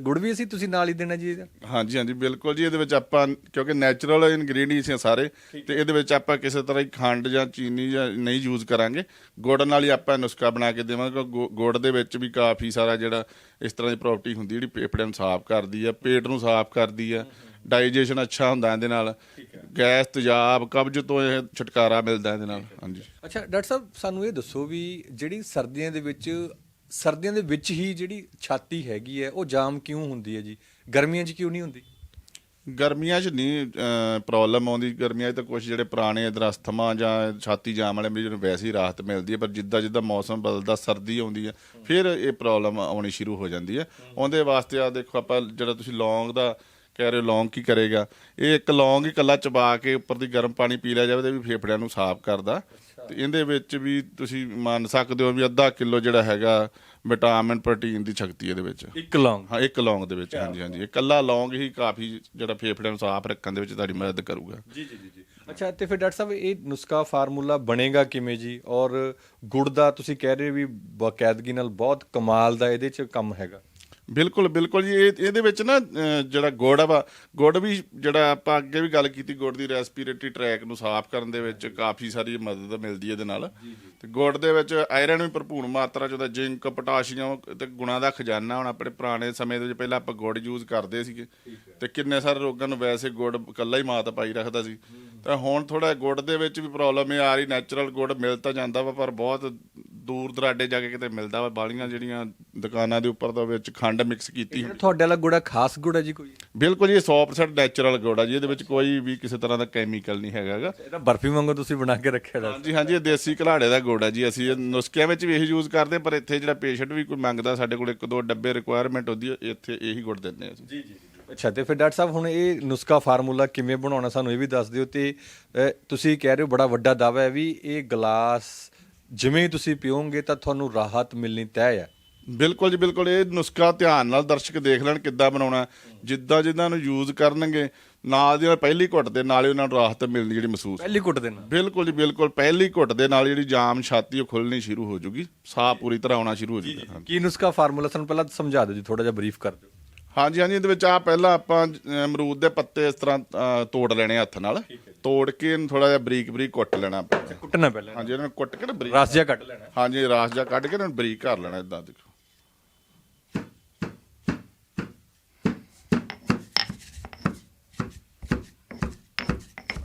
ਗੁੜ ਵੀ ਅਸੀਂ ਤੁਸੀਂ ਨਾਲ ਹੀ ਦੇਣਾ ਜੀ ਇਹਦਾ? ਹਾਂਜੀ ਹਾਂਜੀ, ਬਿਲਕੁਲ ਜੀ, ਇਹਦੇ ਵਿੱਚ ਆਪਾਂ, ਕਿਉਂਕਿ ਨੈਚੁਰਲ ਇਨਗਰੀਡੀਅੰਟਸ ਆ ਸਾਰੇ, ਤੇ ਇਹਦੇ ਵਿੱਚ ਆਪਾਂ ਕਿਸੇ ਤਰ੍ਹਾਂ ਦੀ ਖੰਡ ਜਾਂ ਚੀਨੀ ਜਾਂ ਨਹੀਂ ਯੂਜ਼ ਕਰਾਂਗੇ। ਗੁੜ ਨਾਲ ਹੀ ਆਪਾਂ ਨੁਸਖਾ ਬਣਾ ਕੇ ਦੇਵਾਂਗੇ ਗੁ- ਗੁੜ ਦੇ ਵਿੱਚ ਵੀ ਕਾਫੀ ਸਾਰਾ ਜਿਹੜਾ ਇਸ ਤਰ੍ਹਾਂ ਦੀ ਪ੍ਰਾਪਰਟੀ ਹੁੰਦੀ ਜਿਹੜੀ ਫੇਫੜਿਆਂ ਨੂੰ ਸਾਫ਼ ਕਰਦੀ ਆ ਪੇਟ ਨੂੰ ਸਾਫ਼ ਕਰਦੀ ਆ ਡਾਈਜੈਸ਼ਨ ਅੱਛਾ ਹੁੰਦਾ ਇਹਦੇ ਨਾਲ। ਗੈਸ ਤੇਜ਼ਾਬ ਕਬਜ਼ ਤੋਂ ਇਹ ਛੁਟਕਾਰਾ ਮਿਲਦਾ ਇਹਦੇ ਨਾਲ। ਹਾਂਜੀ। ਅੱਛਾ ਡਾਕਟਰ ਸਾਹਿਬ ਸਾਨੂੰ ਇਹ ਦੱਸੋ ਵੀ ਜਿਹੜੀ ਸਰਦੀਆਂ ਦੇ ਵਿੱਚ ਸਰਦੀਆਂ ਦੇ ਵਿੱਚ ਹੀ ਜਿਹੜੀ ਛਾਤੀ ਹੈਗੀ ਹੈ ਉਹ ਜਾਮ ਕਿਉਂ ਹੁੰਦੀ ਹੈ ਜੀ? ਗਰਮੀਆਂ 'ਚ ਕਿਉਂ ਨਹੀਂ ਹੁੰਦੀ? ਗਰਮੀਆਂ 'ਚ ਨਹੀਂ ਪ੍ਰੋਬਲਮ ਆਉਂਦੀ। ਗਰਮੀਆਂ 'ਚ ਤਾਂ ਕੁਝ ਜਿਹੜੇ ਪੁਰਾਣੇ ਇਧਰ ਅਸਥਮਾ ਜਾਂ ਛਾਤੀ ਜਾਮ ਵਾਲੇ ਮਰੀਜ਼ ਨੂੰ ਵੈਸੇ ਹੀ ਰਾਹਤ ਮਿਲਦੀ ਹੈ ਪਰ ਜਿੱਦਾਂ ਜਿੱਦਾਂ ਮੌਸਮ ਬਦਲਦਾ ਸਰਦੀ ਆਉਂਦੀ ਹੈ ਫਿਰ ਇਹ ਪ੍ਰੋਬਲਮ ਆਉਣੀ ਸ਼ੁਰੂ ਹੋ ਜਾਂਦੀ ਹੈ। ਉਹਦੇ ਵਾਸਤੇ ਆ ਦੇਖੋ ਆਪਾਂ ਜਿਹੜਾ ਤੁਸੀਂ ਲੌਂਗ ਦਾ ਕਹਿ ਰਹੇ ਲੌਂਗ ਕੀ ਕਰੇਗਾ? ਇਹ ਇੱਕ ਲੌਂਗ ਹੀ ਇਕੱਲਾ ਚਬਾ ਕੇ ਉੱਪਰ ਦੀ ਗਰਮ ਪਾਣੀ ਪੀ ਲਿਆ ਜਾਵੇ ਤੇ ਵੀ ਫੇਫੜਿਆਂ ਨੂੰ ਸਾਫ਼ ਕਰਦਾ। ਤੇ ਇਹਦੇ ਵਿੱਚ ਵੀ ਤੁਸੀਂ ਮੰਨ ਸਕਦੇ ਹੋ ਵੀ ਅੱਧਾ ਕਿਲੋ ਜਿਹੜਾ ਹੈਗਾ ਵਿਟਾਮਿਨ ਪ੍ਰੋਟੀਨ ਦੀ ਸ਼ਕਤੀ ਇਹਦੇ ਵਿੱਚ। ਇੱਕ ਲੌਂਗ? ਹਾਂ ਇੱਕ ਲੌਂਗ ਦੇ ਵਿੱਚ ਹਾਂਜੀ ਹਾਂਜੀ। ਇਕੱਲਾ ਲੌਂਗ ਹੀ ਕਾਫੀ ਜਿਹੜਾ ਫੇਫੜਿਆਂ ਨੂੰ ਸਾਫ਼ ਰੱਖਣ ਦੇ ਵਿੱਚ ਤੁਹਾਡੀ ਮਦਦ ਕਰੂਗਾ। ਜੀ ਜੀ ਜੀ ਜੀ। ਅੱਛਾ ਤੇ ਫਿਰ ਡਾਕਟਰ ਸਾਹਿਬ ਇਹ ਨੁਸਖਾ ਫਾਰਮੂਲਾ ਬਣੇਗਾ ਕਿਵੇਂ ਜੀ? ਔਰ ਗੁੜ ਦਾ ਤੁਸੀਂ ਕਹਿ ਰਹੇ ਵੀ ਬਕਾਇਦਗੀ ਨਾਲ ਬਹੁਤ ਕਮਾਲ ਦਾ ਇਹਦੇ 'ਚ ਕੰਮ ਹੈਗਾ। ਬਿਲਕੁਲ ਬਿਲਕੁਲ ਜੀ। ਇਹ ਇਹਦੇ ਵਿੱਚ ਨਾ ਜਿਹੜਾ ਗੁੜ ਵਾ ਗੁੜ ਵੀ ਜਿਹੜਾ ਆਪਾਂ ਅੱਗੇ ਵੀ ਗੱਲ ਕੀਤੀ ਗੁੜ ਦੀ ਰੈਸਪੀਰੇਟਰੀ ਟਰੈਕ ਨੂੰ ਸਾਫ਼ ਕਰਨ ਦੇ ਵਿੱਚ ਕਾਫੀ ਸਾਰੀ ਮਦਦ ਮਿਲਦੀ ਹੈ ਇਹਦੇ ਨਾਲ। ਤੇ ਗੁੜ ਦੇ ਵਿੱਚ ਆਇਰਨ ਵੀ ਭਰਪੂਰ ਮਾਤਰਾ ਚ ਉਹਦਾ ਜ਼ਿੰਕ ਪੋਟਾਸ਼ੀਅਮ ਤੇ ਗੁਣਾਂ ਦਾ ਖਜ਼ਾਨਾ ਹੁਣ ਆਪਣੇ ਪੁਰਾਣੇ ਸਮੇਂ ਦੇ ਵਿੱਚ ਪਹਿਲਾਂ ਆਪਾਂ ਗੁੜ ਯੂਜ਼ ਕਰਦੇ ਸੀਗੇ। ਤੇ ਕਿੰਨੇ ਸਾਰੇ ਰੋਗਾਂ ਨੂੰ ਵੈਸੇ ਗੁੜ ਇਕੱਲਾ ਹੀ ਮਾਤ ਪਾਈ ਰੱਖਦਾ ਸੀ। ਤਾਂ ਹੁਣ ਥੋੜਾ ਗੁੜ ਦੇ ਵਿੱਚ ਵੀ ਪ੍ਰੋਬਲਮ ਆ ਰਹੀ ਨੈਚੁਰਲ ਗੁੜ ਮਿਲ ਤਾਂ ਜਾਂਦਾ ਵਾ ਪਰ ਬਹੁਤ ਦੂਰ ਦਰਾਡੇ ਜਾ ਕੇ ਕਿਤੇ ਮਿਲਦਾ ਵਾ ਬਾਲੀਆਂ ਜਿਹੜੀਆਂ ਦੁਕਾਨਾਂ ਦੇ ਉੱਪਰ ਦਾ ਵਿੱਚ ਖੰਡ ਮਿਕਸ ਕੀਤੀ ਹੁੰਦੀ। ਤੁਹਾਡੇ ਵਾਲਾ ਗੁੜਾ ਖਾਸ ਗੁੜ ਜੀ ਕੋਈ? ਬਿਲਕੁਲ ਜੀ ਇਹ 100% ਨੈਚੁਰਲ ਗੁੜ ਜੀ ਇਹਦੇ ਵਿੱਚ ਕੋਈ ਵੀ ਕਿਸੇ ਤਰ੍ਹਾਂ ਦਾ ਕੈਮੀਕਲ ਨਹੀਂ ਹੈਗਾਗਾ ਇਹ ਤਾਂ ਬਰਫੀ ਵਾਂਗੂ ਤੁਸੀਂ ਬਣਾ ਕੇ ਰੱਖਿਆ ਦਾ ਹਾਂਜੀ ਹਾਂਜੀ ਇਹ ਦੇਸੀ ਘਲਾੜੇ ਦਾ ਗੁੜ ਜੀ ਅਸੀਂ ਇਹ ਨੁਸਖਿਆਂ ਵਿੱਚ ਵੀ ਇਹੀ ਯੂਜ਼ ਕਰਦੇ ਪਰ ਇੱਥੇ ਜਿਹੜਾ ਪੇਸ਼ੈਂਟ ਵੀ ਕੋਈ ਮੰਗਦਾ ਸਾਡੇ ਕੋਲ ਇੱਕ ਦੋ ਡੱਬੇ ਰਿਕੁਆਇਰਮੈਂਟ ਹੁੰਦੀ ਹੈ ਇੱਥੇ ਇਹੀ ਗੁੜ ਦਿੰਦੇ ਅਸੀਂ। ਜੀ ਜੀ ਅੱਛਾ ਤੇ ਫਿਰ ਡਾਕਟਰ ਸਾਹਿਬ ਹੁਣ ਇਹ ਨੁਸਖਾ ਫਾਰਮੂਲਾ ਕਿਵੇਂ ਬਣਾਉਣਾ ਸਾਨੂੰ ਇਹ ਵੀ ਦੱਸ ਦਿਓ ਤੇ ਤੁਸੀਂ ਕਹਿ ਰਹੇ ਹੋ ਬੜਾ ਵੱਡਾ ਦਾਅਵਾ ਹੈ ਵੀ ਇਹ ਗਲਾਸ ਜਿਵੇਂ ਹੀ ਤੁਸੀਂ ਪੀਓਗੇ ਤਾਂ ਤੁਹਾਨੂੰ ਰਾਹਤ ਮਿਲਣੀ ਤੈਅ ਹੈ। ਬਿਲਕੁਲ ਜੀ ਬਿਲਕੁਲ। ਇਹ ਨੁਸਖਾ ਧਿਆਨ ਨਾਲ ਦਰਸ਼ਕ ਦੇਖ ਲੈਣ ਕਿੱਦਾਂ ਬਣਾਉਣਾ ਜਿੱਦਾਂ ਜਿੱਦਾਂ ਨੂੰ ਯੂਜ਼ ਕਰਨਗੇ ਨਾਲ ਦੀ ਨਾਲ ਪਹਿਲੀ ਘੁੱਟ ਦੇ ਨਾਲ ਹੀ ਉਹਨਾਂ ਨੂੰ ਰਾਹਤ ਮਿਲਣੀ ਜਿਹੜੀ ਮਹਿਸੂਸ ਪਹਿਲੀ ਕੁੱਟ ਦੇਣਾ ਬਿਲਕੁਲ ਜੀ ਬਿਲਕੁਲ। ਪਹਿਲੀ ਘੁੱਟ ਦੇ ਨਾਲ ਜਿਹੜੀ ਜਾਮ ਛਾਤੀ ਉਹ ਖੁੱਲਣੀ ਸ਼ੁਰੂ ਹੋ ਜੂਗੀ। ਸਾਹ ਪੂਰੀ ਤਰ੍ਹਾਂ ਆਉਣਾ ਸ਼ੁਰੂ ਹੋ ਜੂਗਾ। ਕੀ ਨੁਸਖਾ ਫਾਰਮੂਲਾ ਸਾਨੂੰ ਪਹਿਲਾਂ ਸਮਝਾ ਦਿਓ ਜੀ ਥੋੜਾ ਜਿਹਾ ਬਰੀਫ ਕਰ ਦਿਓ। ਹਾਂਜੀ ਹਾਂਜੀ ਇਹਦੇ ਵਿੱਚ ਆ ਪਹਿਲਾਂ ਆਪਾਂ ਅਮਰੂਦ ਦੇ ਪੱਤੇ ਇਸ ਤਰ੍ਹਾਂ ਤੋੜ ਲੈਣੇ ਹੱਥ ਨਾਲ। ਤੋੜ ਕੇ ਇਹਨੂੰ ਥੋੜਾ ਜਿਹਾ ਬਰੀਕ ਬਰੀਕ ਕੁੱਟ ਲੈਣਾ। ਕੁੱਟਣਾ ਪਹਿਲਾਂ ਹਾਂਜੀ ਇਹਨਾਂ ਨੂੰ ਕੁੱਟ ਕੇ ਨਾ ਬਰੀਕ ਰਸ ਜਿਹਾ ਕੱਢ ਲੈਣਾ। ਹਾਂਜੀ ਰਾਸ ਜਾ ਕੱਢ ਕੇ ਇਹਨਾਂ ਨੂੰ ਬਰੀਕ ਕਰ ਲੈਣਾ ਇਦਾਂ ਦੇਖੋ।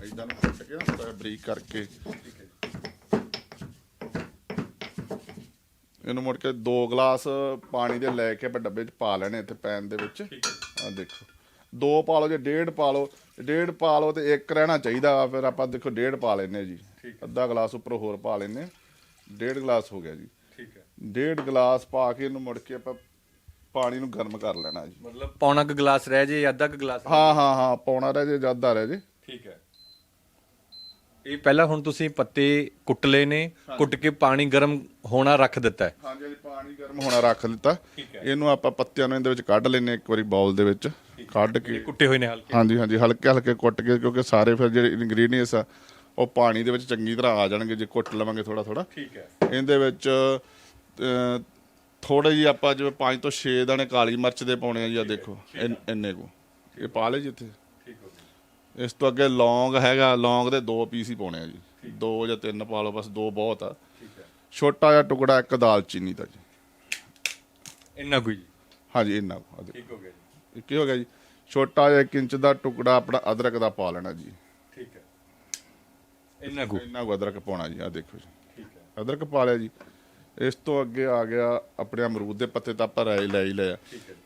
ਇਦਾਂ ਨੂੰ ਕੁੱਟ ਕੇ ਨਾ ਜਿਹਾ ਬਰੀਕ ਕਰਕੇ ਇਹਨੂੰ ਮੁੜ ਕੇ ਦੋ ਗਲਾਸ ਪਾਣੀ ਦੇ ਲੈ ਕੇ ਆਪਾਂ ਡੱਬੇ 'ਚ ਪਾ ਲੈਣੇ ਇੱਥੇ ਪੈਨ ਦੇ ਵਿੱਚ। ਆ ਦੇਖੋ। ਦੋ ਪਾ ਲਓ ਜੇ ਡੇਢ ਪਾ ਲਓ। ਡੇਢ ਪਾ ਲਓ ਤੇ ਇੱਕ ਰਹਿਣਾ ਚਾਹੀਦਾ ਫਿਰ ਆਪਾਂ ਦੇਖੋ ਡੇਢ ਪਾ ਲੈਨੇ ਜੀ। ਅੱਧਾ ਗਲਾਸ ਉੱਪਰ ਹੋਰ ਪਾ ਲੈਨੇ ਡੇਢ ਗਲਾਸ ਹੋ ਗਿਆ ਜੀ। ਠੀਕ ਹੈ। ਡੇਢ ਗਲਾਸ ਪਾ ਕੇ ਇਹਨੂੰ ਮੁੜ ਕੇ ਆਪਾਂ ਪਾਣੀ ਨੂੰ ਗਰਮ ਕਰ ਲੈਣਾ ਜੀ। ਮਤਲਬ ਪੌਣਾ ਕੁ ਗਲਾਸ ਰਹਿ ਜੇ ਜਾਂ ਅੱਧਾ ਕੁ ਗਲਾਸ? ਹਾਂ ਹਾਂ ਹਾਂ ਪੌਣਾ ਰਹਿ ਜੇ ਜ਼ਿਆਦਾ ਰਹਿ ਜੇ। ਠੀਕ ਹੈ। ਇਹ ਪਹਿਲਾਂ ਹੁਣ ਤੁਸੀਂ ਪੱਤੇ ਕੁੱਟ ਲਏ ਨੇ ਕੁੱਟ ਕੇ ਪਾਣੀ ਗਰਮ ਹੋਣਾ ਰੱਖ ਦਿੱਤਾ ਹੈ। ਹਾਂਜੀ ਪਾਣੀ ਗਰਮ ਹੋਣਾ ਰੱਖ ਦਿੱਤਾ। ਇਹਨੂੰ ਆਪਾਂ ਪੱਤਿਆਂ ਨੂੰ ਇਹਦੇ ਵਿੱਚ ਕੱਢ ਲੈਨੇ ਇੱਕ ਵਾਰੀ ਬਾਉਲ ਦੇ ਵਿੱਚ। ਕੱਢ ਕੇ ਕੁੱਟੇ ਹੋਏ ਨੇ ਹਲਕੇ। ਹਾਂਜੀ ਹਾਂਜੀ ਹਲਕੇ ਹਲਕੇ ਕੁੱਟ ਕੇ ਕਿਉਂਕਿ ਸਾਰੇ ਫਿਰ ਜਿਹੜੇ ਇਨਗਰੀਡੀਅੰਟਸ ਆ ਉਹ ਪਾਣੀ ਦੇ ਵਿੱਚ ਚੰਗੀ ਤਰ੍ਹਾਂ ਆ ਜਾਣਗੇ ਜੇ ਕੁੱਟ ਲਵਾਂਗੇ ਥੋੜਾ ਥੋੜਾ ਠੀਕ ਹੈ। ਇਹਦੇ ਵਿੱਚ ਥੋੜੇ ਜੀ ਆਪਾਂ ਜਿਵੇਂ 5 ਤੋਂ 6 ਦਾਣੇ ਕਾਲੀ ਮਿਰਚ ਦੇ ਪਾਉਣੇ ਆ ਜੀ ਆ ਦੇਖੋ ਇੰਨ- ਕੋ। ਇਹ ਪਾ ਲਏ ਜੀ ਇੱਥੇ। ਠੀਕ ਹੋ ਗਿਆ ਇਸ ਤੋਂ ਅੱਗੇ ਲੌਂਗ ਹੈਗਾ ਲੌਂਗ ਦੇ ਦੋ ਪੀਸ ਹੀ ਪਾਉਣੇ ਆ ਜੀ। ਦੋ ਜਾਂ ਤਿੰਨ ਪਾ ਲਓ ਬਸ ਦੋ ਬਹੁਤ ਆ। ਠੀਕ ਹੈ। ਛੋਟਾ ਜਿਹਾ ਟੁਕੜਾ ਇੱਕ ਦਾਲਚੀਨੀ ਦਾ ਜੀ। ਇੰਨਾ ਕੋਈ ਜੀ? ਹਾਂਜੀ ਇੰਨਾ ਕੁ, ਠੀਕ ਹੋ ਗਿਆ ਜੀ। ਕੀ ਹੋ ਗਿਆ ਜੀ। ਛੋਟਾ ਜਿਹਾ 1 ਇੰਚ ਦਾ ਟੁਕੜਾ ਆਪਣਾ ਅਦਰਕ ਦਾ ਪਾ ਲੈਣਾ ਜੀ। ਠੀਕ ਹੈ। ਇੰਨਾ ਕੁ। ਇੰਨਾ ਕੁ ਅਦਰਕ ਪਾਉਣਾ ਜੀ ਆ ਦੇਖੋ ਜੀ। ਠੀਕ ਹੈ। ਅਦਰਕ ਪਾ ਲਿਆ ਜੀ। ਇਸ ਤੋਂ ਅੱਗੇ ਆ ਗਿਆ ਆਪਣੇ ਅਮਰੂਦ ਦੇ ਪੱਤੇ ਤਾਂ ਆਪਾਂ ਲੈ ਹੀ ਲੈ ਹੀ ਲਿਆ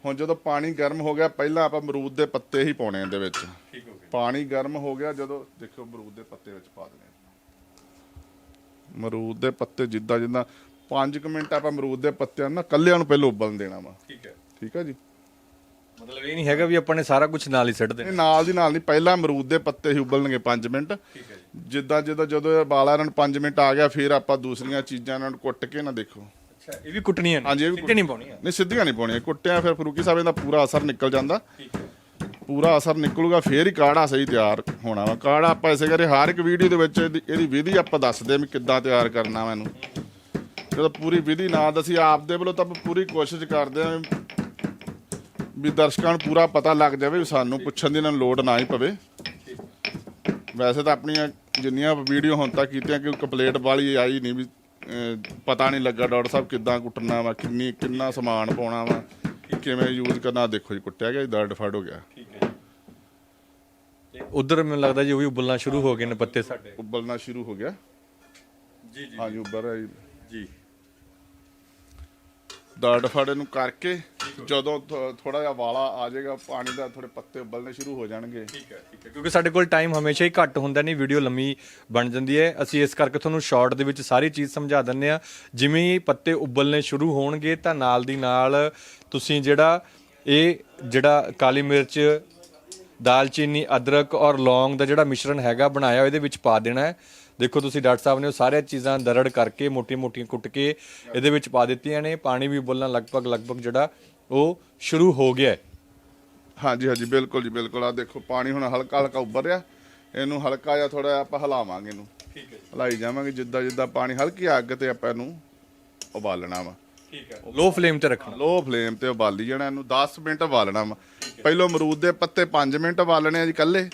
ਹੁਣ ਜਦੋਂ ਪਾਣੀ ਗਰਮ ਹੋ ਗਿਆ ਪਹਿਲਾਂ ਆਪਾਂ ਅਮਰੂਦ ਦੇ ਪੱਤੇ ਹੀ ਪਾਉਣੇ ਇਹਦੇ ਵਿੱਚ। ਠੀਕ ਹੋ ਪਾਣੀ ਗਰਮ ਹੋ ਗਿਆ ਜਦੋਂ ਦੇਖੋ ਅਮਰੂਦ ਦੇ ਪੱਤੇ ਵਿੱਚ ਪਾ ਦੇਣੇ ਅਮਰੂਦ ਦੇ ਪੱਤੇ ਜਿੱਦਾਂ ਜਿੱਦਾਂ 5 ਮਿੰਟ ਆਪਾਂ ਅਮਰੂਦ ਦੇ ਪੱਤਿਆਂ ਨੂੰ ਨਾ ਕੱਲਿਆਂ ਨੂੰ ਪਹਿਲਾਂ ਉਬਲਣ ਦੇਣਾ ਵਾ। ਠੀਕ ਹੈ। ਠੀਕ ਹੈ ਜੀ। ਮਤਲਬ ਇਹ ਨਹੀਂ ਹੈਗਾ ਵੀ ਆਪਾਂ ਨੇ ਸਾਰਾ ਕੁਝ ਨਾਲ ਹੀ ਸਿੱਟ ਇਹ ਦੇਣਾ ਨਾਲ ਦੀ ਨਾਲ ਨਹੀਂ ਪਹਿਲਾਂ ਅਮਰੂਦ ਦੇ ਪੱਤੇ ਹੀ ਉਬਲਣਗੇ 5 ਮਿੰਟ। ਠੀਕ ਹੈ ਜੀ। ਜਿੱਦਾਂ ਜਿੱਦਾਂ ਜਦੋਂ ਇਹ ਬਾਲਾ ਨੂੰ 5 ਮਿੰਟ ਆ ਗਿਆ ਫਿਰ ਆਪਾਂ ਦੂਸਰੀਆਂ ਚੀਜ਼ਾਂ ਇਹਨਾਂ ਨੂੰ ਕੁੱਟ ਕੇ ਨਾ ਦੇਖੋ। ਅੱਛਾ ਇਹ ਵੀ ਕੁੱਟਣੀਆਂ ਨੇ? ਹਾਂਜੀ, ਇਹ ਵੀ ਸਿੱਟੇ ਨਹੀਂ ਪਾਉਣੀਆਂ? ਨਹੀਂ ਸਿੱਧੀਆਂ ਨਹੀਂ ਪਾਉਣੀਆਂ। ਕੁੱਟਿਆ ਫਿਰ ਫਰੂਕੀ ਸਾਹਿਬ ਇਹਦਾ ਪੂਰਾ ਅਸਰ ਨਿਕਲ ਜਾਂਦਾ। ਠੀਕ ਹੈ। ਪੂਰਾ ਅਸਰ ਨਿਕਲੂਗਾ, ਫੇਰ ਹੀ ਕਾੜਾ ਸਹੀ ਤਿਆਰ ਹੋਣਾ ਵਾ। ਕਾੜਾ ਆਪਾਂ ਇਸੇ ਕਰੇ ਹਰ ਇੱਕ ਵੀਡੀਓ ਦੇ ਵਿੱਚ ਇਹਦੀ ਇਹਦੀ ਵਿਧੀ ਆਪਾਂ ਦੱਸਦੇ ਵੀ ਕਿੱਦਾਂ ਤਿਆਰ ਕਰਨਾ ਵਾ ਜਦੋਂ ਪੂਰੀ ਵਿਧੀ ਨਾ ਦੱਸੀ ਆਪਦੇ ਵੱਲੋਂ ਤਾਂ ਪੂਰੀ ਕੋਸ਼ਿਸ਼ ਕਰਦੇ ਹਾਂ ਵੀ ਦਰਸ਼ਕਾਂ ਨੂੰ ਪੂਰਾ ਪਤਾ ਲੱਗ ਜਾਵੇ ਵੀ ਸਾਨੂੰ ਪੁੱਛਣ ਦੀ ਇਹਨਾਂ ਨੂੰ ਲੋੜ ਨਾ ਹੀ ਪਵੇ। ਵੈਸੇ ਤਾਂ ਆਪਣੀਆਂ ਜਿੰਨੀਆਂ ਵੀਡੀਓ ਹੁਣ ਤੱਕ ਕੀਤੀਆਂ ਕਿ ਕੰਪਲੀਟ ਵਾਲੀ ਆਈ ਨਹੀਂ ਵੀ ਪਤਾ ਨਹੀਂ ਲੱਗਾ ਡਾਕਟਰ ਸਾਹਿਬ ਕਿੱਦਾਂ ਕੁੱਟਣਾ ਵਾ, ਕਿੰਨੀ ਕਿੰਨਾ ਸਮਾਨ ਪਾਉਣਾ ਵਾ। ਕਿਵੇਂ ਯੂਜ਼ ਕਰਨਾ ਦੇਖੋ ਜੀ ਕੁੱਟਿਆ ਗਿਆ ਜੀ, ਦਰਦ ਫੜ ਹੋ ਗਿਆ। ਠੀਕ ਹੈ ਜੀ। ਉਧਰ ਮੈਨੂੰ ਲੱਗਦਾ ਜੀ ਉਹ ਵੀ ਉਬਲਣਾ ਸ਼ੁਰੂ ਹੋ ਗਏ ਨੇ ਪੱਤੇ ਸਾਡੇ। ਉਬਲਣਾ ਸ਼ੁਰੂ ਹੋ ਗਿਆ। ਜੀ ਜੀ ਹਾਂਜੀ ਉੱਬਰ ਆਈ ਜੀ। ਦਰਦ ਫੜ ਨੂੰ ਕਰਕੇ ਜਦੋਂ ਥੋੜਾ ਜਿਹਾ ਵਾਲਾ ਆ ਜਾਏਗਾ, ਪਾਣੀ ਦਾ ਥੋੜੇ ਪੱਤੇ ਉਬਲਣੇ ਸ਼ੁਰੂ ਹੋ ਜਾਣਗੇ। ਠੀਕ ਹੈ ਠੀਕ ਹੈ, ਕਿਉਂਕਿ ਸਾਡੇ ਕੋਲ ਟਾਈਮ ਹਮੇਸ਼ਾ ਹੀ ਘੱਟ ਹੁੰਦਾ ਨਹੀਂ ਵੀਡੀਓ ਲੰਮੀ ਬਣ ਜਾਂਦੀ ਹੈ। ਅਸੀਂ ਇਸ ਕਰਕੇ ਤੁਹਾਨੂੰ ਸ਼ਾਰਟ ਦੇ ਵਿੱਚ ਸਾਰੀ ਚੀਜ਼ ਸਮਝਾ ਦਿੰਨੇ ਆ ਜਿਵੇਂ ਹੀ ਪੱਤੇ ਉਬਲਨੇ ਸ਼ੁਰੂ ਹੋਣਗੇ, ਤਾਂ ਨਾਲ ਦੀ ਨਾਲ ਤੁਸੀਂ ਜਿਹੜਾ ਇਹ ਜਿਹੜਾ ਕਾਲੀ ਮਿਰਚ, ਦਾਲਚੀਨੀ, ਅਦਰਕ ਔਰ ਲੌਂਗ ਦਾ ਜਿਹੜਾ ਮਿਸ਼ਰਣ ਹੈਗਾ, ਬਣਾਇਆ, ਇਹਦੇ ਵਿੱਚ ਪਾ ਦੇਣਾ ਹੈ। ਦੇਖੋ ਤੁਸੀਂ ਡਾਕਟਰ ਸਾਹਿਬ ਨੇ ਉਹ ਸਾਰੀਆਂ ਚੀਜ਼ਾਂ ਦਰੜ ਕਰਕੇ ਮੋਟੀਆਂ-ਮੋਟੀਆਂ ਕੁੱਟ ਕੇ ਇਹਦੇ ਵਿੱਚ ਪਾ ਦਿੱਤੀਆਂ ਨੇ। ਪਾਣੀ ਵੀ ਉਬਲਣਾ ਲਗਭਗ ਲਗਭਗ ਜਿਹੜਾ ਉਹ ਸ਼ੁਰੂ ਹੋ ਗਿਆ ਹੈ। ਹਾਂਜੀ ਹਾਂਜੀ ਬਿਲਕੁਲ ਜੀ ਬਿਲਕੁਲ। ਆ ਦੇਖੋ ਪਾਣੀ ਹੁਣ ਹਲਕਾ ਹਲਕਾ ਉੱਭਰ ਰਿਹਾ। ਇਹਨੂੰ ਹਲਕਾ ਜਿਹਾ ਥੋੜਾ ਆਪਾਂ ਹਿਲਾਵਾਂਗੇ ਇਹਨੂੰ। ਠੀਕ ਹੈ ਹਲਾਈ ਜਾਵਾਂਗੇ ਜਿੱਦਾਂ ਜਿੱਦਾਂ ਪਾਣੀ ਹਲਕੀ ਅੱਗ ਤੇ ਆਪਾਂ ਇਹਨੂੰ ਉਬਾਲਣਾ ਵਾ। ਠੀਕ ਹੈ। ਲੋ ਫਲੇਮ ਤੇ ਰੱਖਣਾ। ਲੋ ਫਲੇਮ ਤੇ ਉਬਾਲੀ ਜਾਣਾ ਇਹਨੂੰ 10 ਮਿੰਟ ਉਬਾਲਣਾ ਵਾ। ਪਹਿਲਾਂ ਅਮਰੂਦ ਦੇ ਪੱਤੇ 5 ਮਿੰਟ ਉਬਾਲਣੇ ਆ ਜੀ ਕੱਲੇ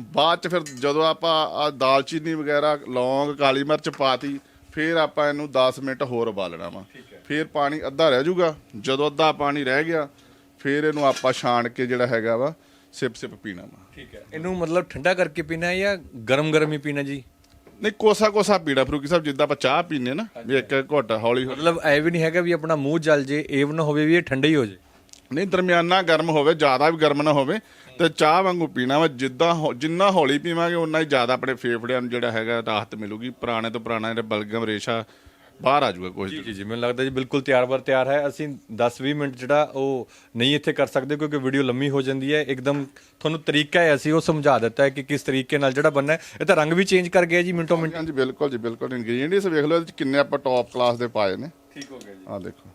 ਬਾਅਦ ਚ ਫਿਰ ਜਦੋਂ ਆਪਾਂ ਆ ਦਾਲਚੀਨੀ ਵਗੈਰਾ ਲੌਂਗ ਕਾਲੀ ਮਿਰਚ ਪਾਤੀ ਫਿਰ ਆਪਾਂ ਇਹਨੂੰ 10 ਮਿੰਟ ਹੋਰ ਉਬਾਲਣਾ ਵਾ। ਫਿਰ ਪਾਣੀ ਅੱਧਾ ਰਹਿ ਜਾਊਗਾ। ਜਦੋਂ ਅੱਧਾ ਪਾਣੀ ਰਹਿ ਗਿਆ ਫਿਰ ਇਹਨੂੰ ਆਪਾਂ ਛਾਣ ਕੇ ਜਿਹੜਾ ਹੈਗਾ ਵਾ ਸਿਪ ਸਿਪ ਪੀਣਾ ਵਾ। ਠੀਕ ਹੈ। ਇਹਨੂੰ ਮਤਲਬ ਠੰਡਾ ਕਰਕੇ ਪੀਣਾ ਜਾਂ ਗਰਮ ਗਰਮ ਹੀ ਪੀਣਾ ਜੀ? ਨਹੀਂ ਕੋਸਾ ਕੋਸਾ ਪੀੜਾ ਫਰੂਕੀ ਸਾਹਿਬ ਜਿੱਦਾਂ ਆਪਾਂ ਚਾਹ ਪੀਨੇ ਨਾ ਵੀ ਇੱਕ ਘੁੱਟ ਹੌਲੀ ਹੌਲੀ। ਮਤਲਬ ਐ ਵੀ ਨਹੀਂ ਹੈਗਾ ਵੀ ਆਪਣਾ ਮੂੰਹ ਜਲ ਜੇ ਏਵ ਨਾ ਹੋਵੇ ਵੀ ਇਹ ਠੰਡਾ ਹੀ ਹੋ ਜੇ। ਨਹੀਂ ਦਰਮਿਆਨਾ ਗਰਮ ਹੋਵੇ ਜ਼ਿਆਦਾ ਵੀ ਗਰਮ ਨਾ ਹੋਵੇ ਤੇ ਚਾਹ ਵਾਂਗੂ ਪੀਣਾ ਵਾ ਜਿੱਦਾਂ ਹੌ- ਜਿੰਨਾ ਹੌਲੀ ਪੀਵਾਂਗੇ ਉਨਾ ਹੀ ਜ਼ਿਆਦਾ ਆਪਣੇ ਫੇਫੜਿਆਂ ਨੂੰ ਜਿਹੜਾ ਹੈਗਾ ਰਾਹਤ ਮਿਲੂਗੀ। ਪੁਰਾਣੇ ਤੋਂ ਪੁਰਾਣਾ ਜਿਹੜਾ ਬਲਗਮ ਰੇਸ਼ਾ ਬਾਹਰ ਆ ਜਾਊਗਾ ਕੁਝ ਜੀ ਜੀ ਜੀ ਮੈਨੂੰ ਲੱਗਦਾ ਜੀ ਬਿਲਕੁਲ ਤਿਆਰ ਬਰ ਤਿਆਰ ਹੈ। ਅਸੀਂ 10-20 ਮਿੰਟ ਜਿਹੜਾ ਉਹ ਨਹੀਂ ਇੱਥੇ ਕਰ ਸਕਦੇ ਕਿਉਂਕਿ ਵੀਡੀਓ ਲੰਮੀ ਹੋ ਜਾਂਦੀ ਹੈ। ਇੱਕਦਮ ਤੁਹਾਨੂੰ ਤਰੀਕਾ ਹੈ ਅਸੀਂ ਉਹ ਸਮਝਾ ਦਿੱਤਾ ਹੈ ਕਿ ਕਿਸ ਤਰੀਕੇ ਨਾਲ ਜਿਹੜਾ ਬੰਨਾ ਹੈ। ਇਹ ਤਾਂ ਰੰਗ ਵੀ ਚੇਂਜ ਕਰ ਗਿਆ ਜੀ ਮਿੰਟੋ ਮਿੰਟ। ਹਾਂਜੀ ਬਿਲਕੁਲ ਜੀ ਬਿਲਕੁਲ। ਇੰਗਰੀਡੀਐਂਟਸ ਵੇਖ ਲਓ ਇਹਦੇ ਚ ਕਿੰਨੇ ਆਪਾਂ ਟੌਪ ਕਲਾਸ ਦੇ ਪਾਏ ਨੇ। ਠੀਕ ਹੋ ਗਿਆ ਜੀ। ਆਹ ਦੇਖੋ।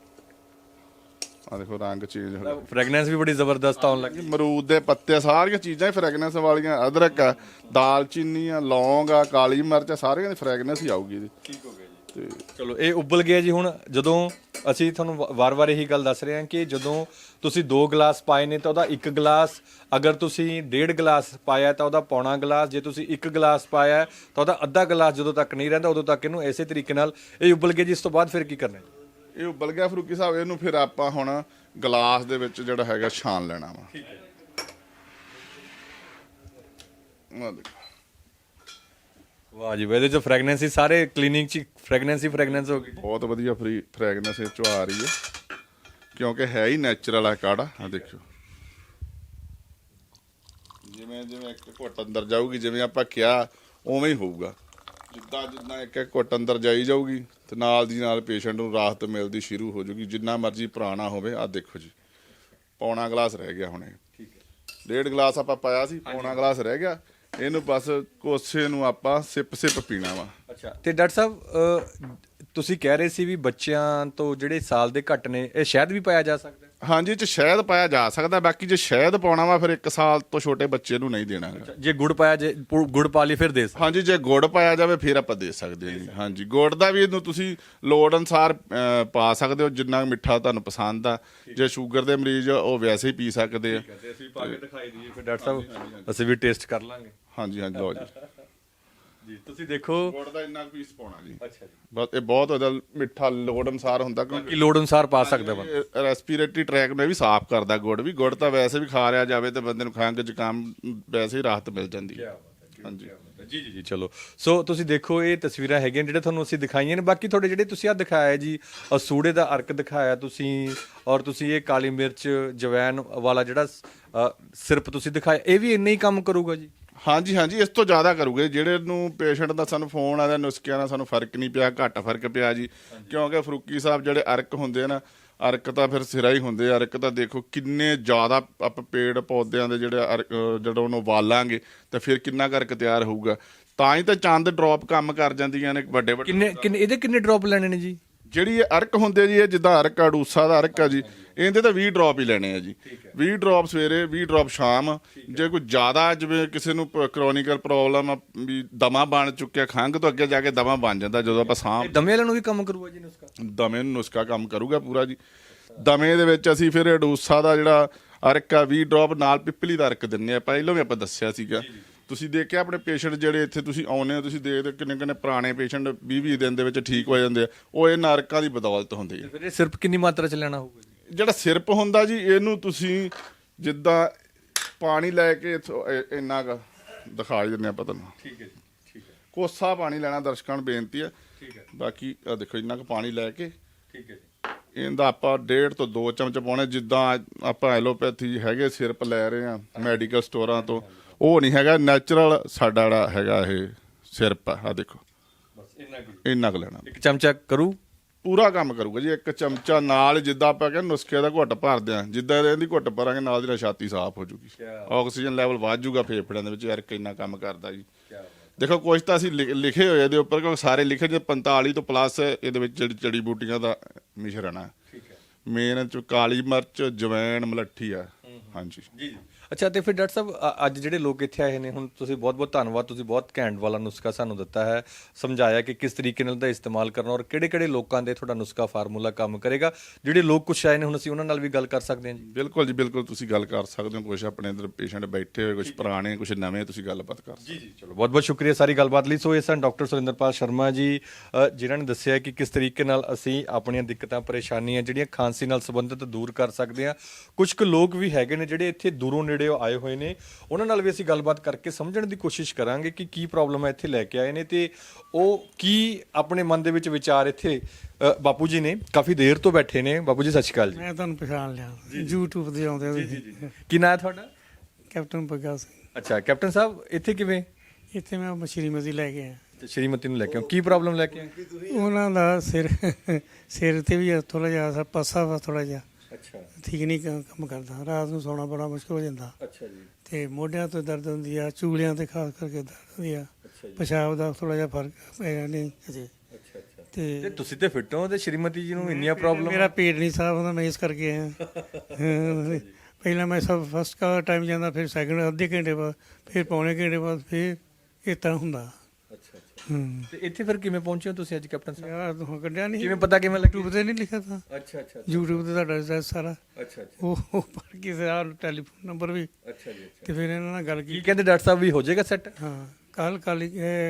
ਆਹ ਦੇਖੋ ਰੰਗ ਚੇਂਜ ਹੋ ਗਿਆ। ਫ੍ਰੈਗਨੈਂਸ ਵੀ ਬੜੀ ਜ਼ਬਰਦਸਤ ਆਉਣ ਲੱਗੀ ਅਮਰੂਦ ਦੇ ਪੱਤੇ ਸਾਰੀਆਂ ਚੀਜ਼ਾਂ ਹੀ ਫ੍ਰੈਗਨੈਂਸ ਵਾਲੀਆਂ ਅਦਰਕ ਆ ਦਾਲਚੀਨੀ ਆ ਲੌਂਗ ਆ ਕਾਲੀ ਮਿਰਚ ਆ ਸਾਰੀਆਂ ਦੀ ਫ੍ਰੈਗਨੈਂਸ ਹੀ ਆਊਗੀ ਇਹਦੀ। ਠੀਕ ਹੋ ਗਿਆ ਜੀ। ਚਲੋ ਇਹ ਉਬਲ ਗਿਆ ਜੀ ਹੁਣ। ਜਦੋਂ ਅਸੀਂ ਤੁਹਾਨੂੰ ਵਾ- ਵਾਰ-ਵਾਰ ਇਹੀ ਗੱਲ ਦੱਸ ਰਹੇ ਹਾਂ ਕਿ ਜਦੋਂ ਤੁਸੀਂ 2 ਗਲਾਸ ਪਾਏ ਨੇ ਤਾਂ ਉਹਦਾ 1 ਗਲਾਸ ਅਗਰ ਤੁਸੀਂ 1.5 ਗਲਾਸ ਪਾਇਆ ਤਾਂ ਉਹਦਾ ਪੌਣਾ ਗਲਾਸ ਜੇ ਤੁਸੀਂ 1 ਗਲਾਸ ਪਾਇਆ ਤਾਂ ਉਹਦਾ ਅੱਧਾ ਗਲਾਸ ਜਦੋਂ ਤੱਕ ਨਹੀਂ ਰਹਿੰਦਾ ਉਦੋਂ ਤੱਕ ਇਹਨੂੰ ਐਸੇ ਤਰੀਕੇ ਨਾਲ ਇਹ ਉਬਲ ਗਿਆ ਜੀ। ਇਸ ਤੋਂ ਬਾਅਦ ਫਿਰ ਕੀ ਕਰਨਾ ਹੈ ਇਹ ਉਬਲ ਗਿਆ ਫਰੂਕੀ ਸਾਹਿਬ ਇਹਨੂੰ ਫਿਰ ਆਪਾਂ ਹੁਣ ਗਲਾਸ ਦੇ ਵਿੱਚ ਜਿਹੜਾ ਹੈਗਾ ਛਾਣ ਲੈਣਾ ਵਾ। ਠੀਕ ਹੈ। ਦੇਖੋ। ਵਾਹ ਜੀ ਇਹਦੇ ਚ ਫ੍ਰੈਗਨੈਂਸ ਸਾਰੇ ਕਲੀਨਿੰਗ ਚ ਫ੍ਰੈਗਨੈਂਸ ਫ੍ਰੈਗਨੈਂਸ ਹੋ ਗਈ ਬਹੁਤ ਵਧੀਆ ਫਰੀ ਫ੍ਰੈਗਨੈਂਸ ਇਹ ਚੋਂ ਆ ਰਹੀ ਹੈ। ਕਿਉਂਕਿ ਹੈ ਹੀ ਨੈਚੁਰਲ ਆ ਕਾੜਾ ਆ ਦੇਖਿਓ। ਜਿਵੇਂ ਜਿਵੇਂ ਇੱਕ ਘੁੱਟ ਅੰਦਰ ਜਾਊਗੀ ਜਿਵੇਂ ਆਪਾਂ ਕਿਹਾ ਉਵੇਂ ਹੀ ਹੋਊਗਾ। ਜਿੱਦਾਂ ਜਿੱਦਾਂ ਇੱਕ ਇੱਕ ਘੁੱਟ ਅੰਦਰ ਜਾਈ ਜਾਊਗੀ ਤੇ ਨਾਲ ਦੀ ਨਾਲ ਪੇਸ਼ੈਂਟ ਨੂੰ ਰਾਹਤ ਮਿਲਦੀ ਸ਼ੁਰੂ ਹੋ ਜਾਊਗੀ ਜਿੰਨਾ ਮਰਜ਼ੀ ਪੁਰਾਣਾ ਹੋਵੇ ਆ ਦੇਖੋ ਜੀ। ਪੌਣਾ ਗਲਾਸ ਰਹਿ ਗਿਆ ਹੁਣੇ ਠੀਕ ਹੈ। ਡੇਢ ਗਲਾਸ ਆਪਾਂ ਪਾਇਆ ਸੀ ਪੌਣਾ ਗਲਾਸ ਰਹਿ ਗਿਆ। ਇਹਨੂੰ ਬਸ ਕੋਸੇ ਨੂੰ ਆਪਾਂ ਸਿਪ ਸਿਪ ਪੀਣਾ ਵਾ। ਅੱਛਾ। ਤੇ ਡਾਕਟਰ ਸਾਹਿਬ ਤੁਸੀਂ ਕਹਿ ਰਹੇ ਸੀ ਵੀ ਬੱਚਿਆਂ ਤੋਂ ਜਿਹੜੇ ਸਾਲ ਦੇ ਘੱਟ ਨੇ ਇਹ ਸ਼ਾਇਦ ਵੀ ਪਾਇਆ ਜਾ ਸਕਦਾ? ਹਾਂਜੀ ਚ ਸ਼ਹਿਦ ਪਾਇਆ ਜਾ ਸਕਦਾ ਬਾਕੀ ਜੇ ਸ਼ਹਿਦ ਪਾਉਣਾ ਵਾ ਫਿਰ 1 ਸਾਲ ਤੋਂ ਛੋਟੇ ਬੱਚੇ ਨੂੰ ਨਹੀਂ ਦੇਣਾ। ਜੇ ਗੁੜ ਪਾਇਆ ਜੇ ਪੁ- ਗੁੜ ਪਾ ਲਈ ਫਿਰ ਦੇ ਸਕਦੇ। ਹਾਂਜੀ ਜੇ ਗੁੜ ਪਾਇਆ ਜਾਵੇ ਫਿਰ ਆਪਾਂ ਦੇ ਸਕਦੇ ਹਾਂ ਜੀ। ਹਾਂਜੀ ਗੁੜ ਦਾ ਵੀ ਇਹਨੂੰ ਤੁਸੀਂ ਲੋੜ ਅਨਸਾਰ ਅਹ, ਪਾ ਸਕਦੇ ਹੋ ਜਿੰਨਾ ਮਿੱਠਾ ਤੁਹਾਨੂੰ ਪਸੰਦ ਆ। ਜੇ ਸ਼ੂਗਰ ਦੇ ਮਰੀਜ਼ ਆ, ਉਹ ਵੈਸੇ ਹੀ ਪੀ ਸਕਦੇ ਆ। ਤੇ ਅਸੀਂ ਪਾ ਕੇ ਦਿਖਾਈ ਦਈਏ ਫਿਰ ਡਾਕਟਰ ਸਾਹਿਬ ਅਸੀਂ ਵੀ ਟੇਸਟ ਕਰ ਲਾਂਗੇ। ਹਾਂਜੀ ਹਾਂਜੀ ਲਓ ਜੀ। ਜੀ ਤੁਸੀਂ ਦੇਖੋ। ਗੁੜ ਦਾ ਇੰਨਾ ਪੀਸ ਪਾਉਣਾ ਜੀ। ਅੱਛਾ ਜੀ। ਬਸ ਇਹ ਬਹੁਤ ਉਹਦਾ ਮਿੱਠਾ ਲੋੜ ਅਨਸਾਰ ਹੁੰਦਾ ਕਿਉਂਕਿ ਕਿ ਲੋੜ ਅਨੁਸਾਰ ਪਾ ਸਕਦਾ ਬੰਦਾ ਰੈਸਪੀਰੇਟਰੀ ਟਰੈਕ ਨੂੰ ਇਹ ਵੀ ਸਾਫ਼ ਕਰਦਾ ਗੁੜ ਵੀ। ਗੁੜ ਤਾਂ ਵੈਸੇ ਵੀ ਖਾ ਰਿਆ ਜਾਵੇ ਤੇ ਬੰਦੇ ਨੂੰ ਖੰਘ ਜ਼ੁਕਾਮ ਵੈਸੇ ਹੀ ਰਾਹਤ ਮਿਲ ਜਾਂਦੀ ਹੈ। ਹਾਂਜੀ। ਜੀ ਜੀ ਜੀ ਚਲੋ। ਸੋ ਤੁਸੀਂ ਦੇਖੋ ਇਹ ਤਸਵੀਰਾਂ ਹੈਗੀਆਂ ਜਿਹੜੇ ਤੁਹਾਨੂੰ ਅਸੀਂ ਦਿਖਾਈਆਂ ਨੇ। ਬਾਕੀ ਤੁਹਾਡੇ ਜਿਹੜੇ ਤੁਸੀਂ ਆ ਦਿਖਾਇਆ ਜੀ ਅ, ਸੂੜੇ ਦਾ ਅਰਕ ਦਿਖਾਇਆ ਤੁਸੀਂ ਔਰ ਤੁਸੀਂ ਇਹ ਕਾਲੀ ਮਿਰਚ ਜਵੈਨ ਵਾਲਾ ਜਿਹੜਾ ਅ, ਸਿਰਪ ਤੁਸੀਂ ਦਿਖਾਇਆ ਇਹ ਵੀ ਇੰਨਾ ਹੀ ਕੰਮ ਕਰੂਗਾ ਜੀ? ਹਾਂਜੀ ਹਾਂਜੀ ਇਸ ਤੋਂ ਜ਼ਿਆਦਾ ਕਰੂਗੇ। ਜਿਹੜੇ ਨੂੰ ਪੇਸ਼ੈਂਟ ਦਾ ਸਾਨੂੰ ਫੋਨ ਆਦਾ ਨੁਸਖਿਆਂ ਨਾਲ ਸਾਨੂੰ ਫ਼ਰਕ ਨਹੀਂ ਪਿਆ ਘੱਟ ਫ਼ਰਕ ਪਿਆ ਜੀ। ਕਿਉਂਕਿ ਫਰੂਕੀ ਸਾਹਿਬ ਜਿਹੜੇ ਅਰਕ ਹੁੰਦੇ ਆ ਨਾ ਅਰਕ ਤਾਂ ਫਿਰ ਸਿਰਾ ਹੀ ਹੁੰਦੇ ਆ। ਅਰਕ ਤਾਂ ਦੇਖੋ ਕਿੰਨੇ ਜ਼ਿਆਦਾ ਆਪਾਂ ਪੇੜ ਪੌਦਿਆਂ ਦੇ ਜਿਹੜੇ ਜਦੋਂ ਉਹਨੂੰ ਵਾਲਾਂਗੇ ਤਾਂ ਫਿਰ ਕਿੰਨਾ ਕੁ ਅਰਕ ਤਿਆਰ ਹੋਊਗਾ। ਤਾਂ ਹੀ ਤਾਂ ਚੰਦ ਡ੍ਰੌਪ ਕੰਮ ਕਰ ਜਾਂਦੀਆਂ ਨੇ ਵੱਡੇ ਵੱਡੇ ਕਿੰਨੇ ਕਿੰਨੇ ਇਹਦੇ ਕਿੰਨੇ ਡ੍ਰੌਪ ਲੈਣੇ ਨੇ ਜੀ? ਜਿਹੜੀ ਇਹ ਅਰਕ ਹੁੰਦੇ ਜੀ ਇਹ ਜਿੱਦਾਂ ਅਰਕ ਆ ਡੂਸਾ ਦਾ ਅਰਕ ਆ ਜੀ ਇਹਦੇ ਤਾਂ 20 ਡ੍ਰੌਪ ਹੀ ਲੈਣੇ ਆ ਜੀ। 20 ਡ੍ਰੌਪ ਸਵੇਰੇ 20 ਡ੍ਰੌਪ ਸ਼ਾਮ। ਜੇ ਕੋਈ ਜ਼ਿਆਦਾ ਜਿਵੇਂ ਕਿਸੇ ਨੂੰ ਕ੍ਰੋਨਿਕਲ ਪ੍ਰੋਬਲਮ ਆ ਵੀ ਦਮਾ ਬਣ ਚੁੱਕਿਆ ਖੰਘ ਤੋਂ ਅੱਗੇ ਜਾ ਕੇ ਦਮਾ ਬਣ ਜਾਂਦਾ ਜਦੋਂ ਆਪਾਂ ਸਾਹ ਦਮੇ ਵਾਲਿਆਂ ਨੂੰ ਵੀ ਕੰਮ ਕਰੂਗਾ ਜੀ ਨੁਸਖਾ? ਦਮੇ ਨੂੰ ਨੁਸਖਾ ਕੰਮ ਕਰੂਗਾ ਪੂਰਾ ਜੀ। ਦਮੇ ਦੇ ਵਿੱਚ ਅਸੀਂ ਫਿਰ ਡੂਸਾ ਦਾ ਜਿਹੜਾ ਅਰਕ ਆ 20 ਡ੍ਰੌਪ ਨਾਲ ਪਿੱਪਲੀ ਦਾ ਅਰਕ ਦਿੰਨੇ ਆ। ਪਹਿਲਾਂ ਵੀ ਆਪਾਂ ਦੱਸਿਆ ਸੀਗਾ। ਤੁਸੀਂ ਦੇਖਿਆ ਆਪਣੇ ਪੇਸ਼ੈਂਟ ਜਿਹੜੇ ਇੱਥੇ ਤੁਸੀਂ ਆਉਨੇ ਹੋ ਤੁਸੀਂ ਦੇਖਦੇ ਕਿੰਨੇ ਕਿੰਨੇ ਪੁਰਾਣੇ ਪੇਸ਼ੈਂਟ 20 20 ਦਿਨ ਦੇ ਵਿੱਚ ਠੀਕ ਹੋ ਜਾਂਦੇ ਆ। ਉਹ ਇਹ ਨਰਕਾਂ ਦੀ ਬਦੌਲਤ ਹੁੰਦੀ ਹੈ ਫਿਰ ਇਹ ਸਿਰਪ ਕਿੰਨੀ ਮਾਤਰਾ ਚ ਲੈਣਾ ਹੋਊਗਾ ਜਿਹੜਾ ਸਿਰਪ ਹੁੰਦਾ ਜੀ ਇਹਨੂੰ ਤੁਸੀਂ ਜਿੱਦਾਂ ਪਾਣੀ ਲੈ ਕੇ ਇੱਥੋਂ ਇ- ਇੰਨਾ ਕੁ ਦਿਖਾ ਹੀ ਦਿੰਦੇ ਆਪਾਂ ਤੁਹਾਨੂੰ। ਠੀਕ ਹੈ ਜੀ ਠੀਕ ਹੈ। ਕੋਸਾ ਪਾਣੀ ਲੈਣਾ ਦਰਸ਼ਕਾਂ ਨੂੰ ਬੇਨਤੀ ਹੈ। ਠੀਕ ਹੈ। ਬਾਕੀ ਆ ਦੇਖੋ ਇੰਨਾ ਕੁ ਪਾਣੀ ਲੈ ਕੇ। ਠੀਕ ਹੈ ਜੀ। ਇਹਦਾ ਆਪਾਂ ਡੇਢ ਤੋਂ 2 ਚਮਚ ਪਾਉਣੇ ਜਿੱਦਾਂ ਆਪਾਂ ਐਲੋਪੈਥੀ ਹੈਗੇ ਸਿਰਪ ਲੈ ਰਹੇ ਆ ਮੈਡੀਕਲ ਸਟੋਰਾਂ ਤੋਂ। ਉਹ ਨਹੀਂ ਹੈਗਾ ਨੈਚੁਰਲ ਸਾਡਾ ਜਿਹੜਾ ਹੈਗਾ ਇਹ ਸਿਰਪ ਆ ਆਹ ਦੇਖੋ। ਬਸ ਇੰਨਾ ਕੀ ਇੰਨਾ ਕੁ ਲੈਣਾ। ਇੱਕ ਚਮਚਾ ਕਰੂ। ਪੂਰਾ ਕੰਮ ਕਰੂਗਾ ਜੀ ਇੱਕ ਚਮਚਾ ਨਾਲ ਜਿੱਦਾਂ ਆਪਾਂ ਕਹਿੰਦੇ ਨੁਸਖੇ ਦਾ ਘੁੱਟ ਭਰਦੇ ਆ ਜਿੱਦਾਂ ਇਹਦੀ ਘੁੱਟ ਭਰਾਂਗੇ ਨਾਲ ਦੀ ਨਾਲ ਛਾਤੀ ਸਾਫ਼ ਹੋ ਜੂਗੀ। ਆਕਸੀਜਨ ਲੈਵਲ ਵੱਧ ਜੂਗਾ ਫੇਫੜਿਆਂ ਦੇ ਵਿੱਚ ਯਾਰ ਕਿੰਨਾ ਕੰਮ ਕਰਦਾ ਜੀ। ਦੇਖੋ ਕੁਝ ਤਾਂ ਅਸੀਂ ਲਿਖ- ਹੋਏ ਇਹਦੇ ਉੱਪਰ ਕਿਉਂਕਿ ਸਾਰੇ ਲਿਖੇ ਜੇ 45 ਤੋਂ ਪਲੱਸ ਇਹਦੇ ਵਿੱਚ ਜਿਹੜੀ ਜੜੀ ਬੂਟੀਆਂ ਦਾ ਮਿਸ਼ਰਣ ਆ। ਠੀਕ ਹੈ। ਮੇਨ ਚ ਕਾਲੀ ਮਿਰਚ ਜਵੈਣ ਮਲੱਠੀ ਆ। ਹਾਂਜੀ। ਜੀ ਜੀ। ਅੱਛਾ ਤੇ ਫਿਰ ਡਾਕਟਰ ਸਾਹਿਬ ਅੱਜ ਜਿਹੜੇ ਲੋਕ ਇੱਥੇ ਆਏ ਨੇ ਹੁਣ ਤੁਸੀਂ ਬਹੁਤ ਬਹੁਤ ਧੰਨਵਾਦ ਤੁਸੀਂ ਬਹੁਤ ਘੈਂਟ ਵਾਲਾ ਨੁਸਖਾ ਸਾਨੂੰ ਦਿੱਤਾ ਹੈ ਸਮਝਾਇਆ ਕਿ ਕਿਸ ਤਰੀਕੇ ਨਾਲ ਦਾ ਇਸਤੇਮਾਲ ਕਰਨਾ ਔਰ ਕਿਹੜੇ ਕਿਹੜੇ ਲੋਕਾਂ ਦੇ ਤੁਹਾਡਾ ਨੁਸਖਾ ਫਾਰਮੂਲਾ ਕੰਮ ਕਰੇਗਾ। ਜਿਹੜੇ ਲੋਕ ਕੁਛ ਆਏ ਨੇ ਹੁਣ ਅਸੀਂ ਉਹਨਾਂ ਨਾਲ ਵੀ ਗੱਲ ਕਰ ਸਕਦੇ ਹਾਂ ਜੀ। ਬਿਲਕੁਲ ਜੀ ਬਿਲਕੁਲ ਤੁਸੀਂ ਗੱਲ ਕਰ ਸਕਦੇ ਹੋ ਕੁਝ ਆਪਣੇ ਅੰਦਰ ਪੇਸ਼ੈਂਟ ਬੈਠੇ ਹੋਏ ਕੁਝ ਪੁਰਾਣੇ ਕੁਝ ਨਵੇਂ ਤੁਸੀਂ ਗੱਲਬਾਤ ਕਰ ਸਕਦੇ ਹੋ ਜੀ ਚਲੋ ਬਹੁਤ ਬਹੁਤ ਸ਼ੁਕਰੀਆ ਸਾਰੀ ਗੱਲਬਾਤ ਲਈ। ਸੋ ਇਹ ਸਨ ਡਾਕਟਰ ਸੁਰਿੰਦਰਪਾਲ ਸ਼ਰਮਾ ਜੀ ਜਿਨ੍ਹਾਂ ਨੇ ਦੱਸਿਆ ਕਿ ਕਿਸ ਤਰੀਕੇ ਨਾਲ ਅਸੀਂ ਆਪਣੀਆਂ ਦਿੱਕਤਾਂ ਪਰੇਸ਼ਾਨੀਆਂ ਜਿਹੜੀਆਂ ਖਾਂਸੀ ਨਾਲ ਸੰਬੰਧਿਤ ਦੂਰ ਕਰ ਸਕਦੇ ਹਾਂ। ਕੁਝ ਕੁ ਲੋਕ ਵੀ ਹੈਗੇ ਨੇ ਜਿਹੜੇ ਇੱਥੇ ਦੂਰੋਂ ਨੇੜੇ ਆਏ ਹੋਏ ਨੇ ਉਹਨਾਂ ਨਾਲ ਵੀ ਅਸੀਂ ਗੱਲਬਾਤ ਕਰਕੇ ਸਮਝਣ ਦੀ ਕੋਸ਼ਿਸ਼ ਕਰਾਂਗੇ ਕਿ ਕੀ ਪ੍ਰੋਬਲਮ ਹੈ ਇੱਥੇ ਲੈ ਕੇ ਆਏ ਨੇ ਤੇ ਉਹ ਕੀ ਆਪਣੇ ਮਨ ਦੇ ਵਿੱਚ ਵਿਚਾਰ ਇੱਥੇ ਅ, ਬਾਪੂ ਜੀ ਨੇ ਕਾਫੀ ਦੇਰ ਤੋਂ ਬੈਠੇ ਨੇ। ਬਾਪੂ ਜੀ ਸਤਿ ਸ਼੍ਰੀ ਅਕਾਲ ਜੀ। ਮੈਂ ਤੁਹਾਨੂੰ ਪਛਾਣ ਲਿਆ। YouTube ਤੇ ਆਉਂਦੇ ਹੋਏ। ਕੀ ਨਾਂ ਹੈ ਤੁਹਾਡਾ? ਕੈਪਟਨ ਬੱਗਾ ਸਿੰਘ। ਅੱਛਾ ਕੈਪਟਨ ਸਾਹਿਬ ਇੱਥੇ ਕਿਵੇਂ? ਇੱਥੇ ਮੈਂ ਮਛਰੀ ਮਜ਼ੀ ਲੈ ਕੇ ਆਇਆ। ਤੇ ਸ਼੍ਰੀਮਤੀ ਨੂੰ ਲੈ ਕੇ ਆਓ ਕੀ ਪ੍ਰੋਬਲਮ ਲੈ ਕੇ ਆਏ? ਉਹਨਾਂ ਦਾ ਸਿਰ ਸਿਰ ਤੇ ਵੀ ਥੋੜਾ ਜਿਹਾ ਪਾਸਾ ਵਾ ਥੋੜਾ ਜਿਹਾ। ਅੱਛਾ। ਠੀਕ ਨਹੀਂ ਕ- ਕੰਮ ਕਰਦਾ। ਰਾਤ ਨੂੰ ਸੌਣਾ ਬੜਾ ਮੁਸ਼ਕਲ ਹੋ ਜਾਂਦਾ। ਅੱਛਾ ਜੀ। ਤੇ ਮੋਢਿਆਂ ਤੋਂ ਦਰਦ ਹੁੰਦੀ ਆ ਚੂਲਿਆਂ ਤੇ ਖਾਸ ਕਰਕੇ ਦਰਦ ਹੁੰਦੀ ਆ। ਪਿਸ਼ਾਬ ਦਾ ਥੋੜਾ ਜਿਹਾ ਫ਼ਰਕ ਪਿਆ ਨਹੀਂ ਅਜੇ ਅੱਛਾ ਅੱਛਾ। ਤੇ ਤੇ ਤੁਸੀਂ ਤੇ ਫਿੱਟ ਹੋ ਤੇ ਸ਼੍ਰੀਮਤੀ ਜੀ ਨੂੰ ਇੰਨੀਆਂ ਪ੍ਰੋਬਲਮ ਮੇਰਾ ਪੇਟ ਨਹੀਂ ਸਾਫ਼ ਹੁੰਦਾ ਮੈਂ ਇਸ ਕਰਕੇ ਆਇਆ। ਹਾਂ। ਪਹਿਲਾਂ ਮੈਂ ਸਭ ਫਸਟ ਕਾ ਟਾਈਮ ਜਾਂਦਾ ਫਿਰ ਸੈਕੰਡ ਅੱਧੇ ਘੰਟੇ ਬਾਅਦ ਫਿਰ ਪੌਣੇ ਘੰਟੇ ਬਾਅਦ ਫਿਰ ਤਰ੍ਹਾਂ ਹੁੰਦਾ। ਹੂੰ ਤੇ ਇੱਥੇ ਫਿਰ ਕਿਵੇਂ ਪਹੁੰਚੇ ਹੋ ਤੁਸੀਂ ਅੱਜ ਕੈਪਟਨ ਸਾਹਿਬ? ਯਾਰ ਤੂੰ ਕੱਢਿਆ ਨਹੀਂ ਕਿਵੇਂ ਪਤਾ ਕਿਵੇਂ ਲੱਗੀ YouTube ਤੇ ਨਹੀਂ ਲਿਖਿਆ ਤਾਂ? ਅੱਛਾ ਅੱਛਾ YouTube ਤੇ ਤੁਹਾਡਾ ਐਡਰੈਸ ਸਾਰਾ। ਅੱਛਾ ਅੱਛਾ। ਉਹ ਉਹ ਪੜ ਕੇ ਸਾਰਾ ਟੈਲੀਫੋਨ ਨੰਬਰ ਵੀ। ਅੱਛਾ ਜੀ ਅੱਛਾ। ਤੇ ਫਿਰ ਇਹਨਾਂ ਨਾਲ ਗੱਲ ਕੀ ਕੀਤੀ। ਕਹਿੰਦੇ ਡਾਕਟਰ ਸਾਹਿਬ ਵੀ ਹੋ ਜਾਏਗਾ ਸੈੱਟ ਹਾਂ ਕੱਲ ਕੱਲ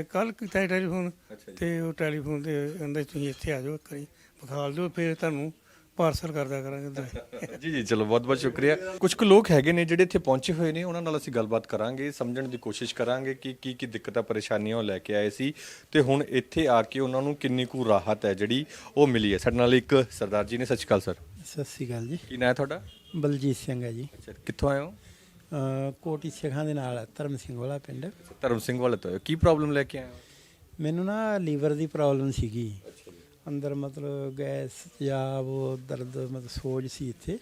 ਕੱਲ ਕੀਤਾ ਟੈਲੀਫੋਨ ਅੱਛਾ ਜੀ। ਤੇ ਉਹ ਟੈਲੀਫੋਨ ਤੇ ਕਹਿੰਦੇ ਤੁਸੀਂ ਇੱਥੇ ਆ ਜਾਓ ਇੱਕ ਵਾਰੀ। ਵਿਖਾਲ ਦਿਓ ਫਿਰ ਤੁਹਾਨੂੰ ਪਾਰਸਲ ਕਰਦਾ ਕਰਾਂਗੇ ਦਵਾਈ ਜੀ ਜੀ ਚਲੋ ਬਹੁਤ ਬਹੁਤ ਸ਼ੁਕਰੀਆ। ਕੁਝ ਕੁ ਲੋਕ ਹੈਗੇ ਨੇ ਜਿਹੜੇ ਇੱਥੇ ਪਹੁੰਚੇ ਹੋਏ ਨੇ ਉਹਨਾਂ ਨਾਲ ਅਸੀਂ ਗੱਲਬਾਤ ਕਰਾਂਗੇ ਸਮਝਣ ਦੀ ਕੋਸ਼ਿਸ਼ ਕਰਾਂਗੇ ਕਿ ਕੀ ਕੀ ਦਿੱਕਤਾਂ ਪਰੇਸ਼ਾਨੀਆਂ ਉਹ ਲੈ ਕੇ ਆਏ ਸੀ। ਤੇ ਹੁਣ ਇੱਥੇ ਆ ਕੇ ਉਹਨਾਂ ਨੂੰ ਕਿੰਨੀ ਕੁ ਰਾਹਤ ਹੈ ਜਿਹੜੀ ਉਹ ਮਿਲੀ ਹੈ? ਸਾਡੇ ਨਾਲ ਇੱਕ ਸਰਦਾਰ ਜੀ ਨੇ ਸਤਿ ਸ਼੍ਰੀ ਅਕਾਲ ਸਰ। ਸਤਿ ਸ੍ਰੀ ਅਕਾਲ ਜੀ। ਕੀ ਨਾਂ ਹੈ ਤੁਹਾਡਾ? ਬਲਜੀਤ ਸਿੰਘ ਹੈ ਜੀ। ਅੱਛਾ ਕਿੱਥੋਂ ਆਏ ਹੋ? ਅਹ ਕੋਟੀ ਸਿੱਖਾਂ ਦੇ ਨਾਲ ਹੈ, ਧਰਮ ਸਿੰਘ ਵਾਲਾ ਪਿੰਡ। ਧਰਮ ਸਿੰਘ ਵਾਲੇ ਤੋਂ ਆਏ ਹੋ। ਕੀ ਪ੍ਰੋਬਲਮ ਲੈ ਕੇ ਆਏ ਹੋ? ਮੈਨੂੰ ਨਾ ਲੀਵਰ ਦੀ ਪ੍ਰੋਬਲਮ ਸੀਗੀ। ਅੰਦਰ ਮਤਲਬ ਗੈਸ ਤੇਜ਼ਾਬ ਦਰਦ ਮਤਲਬ ਸੋਜ ਸੀ ਇੱਥੇ।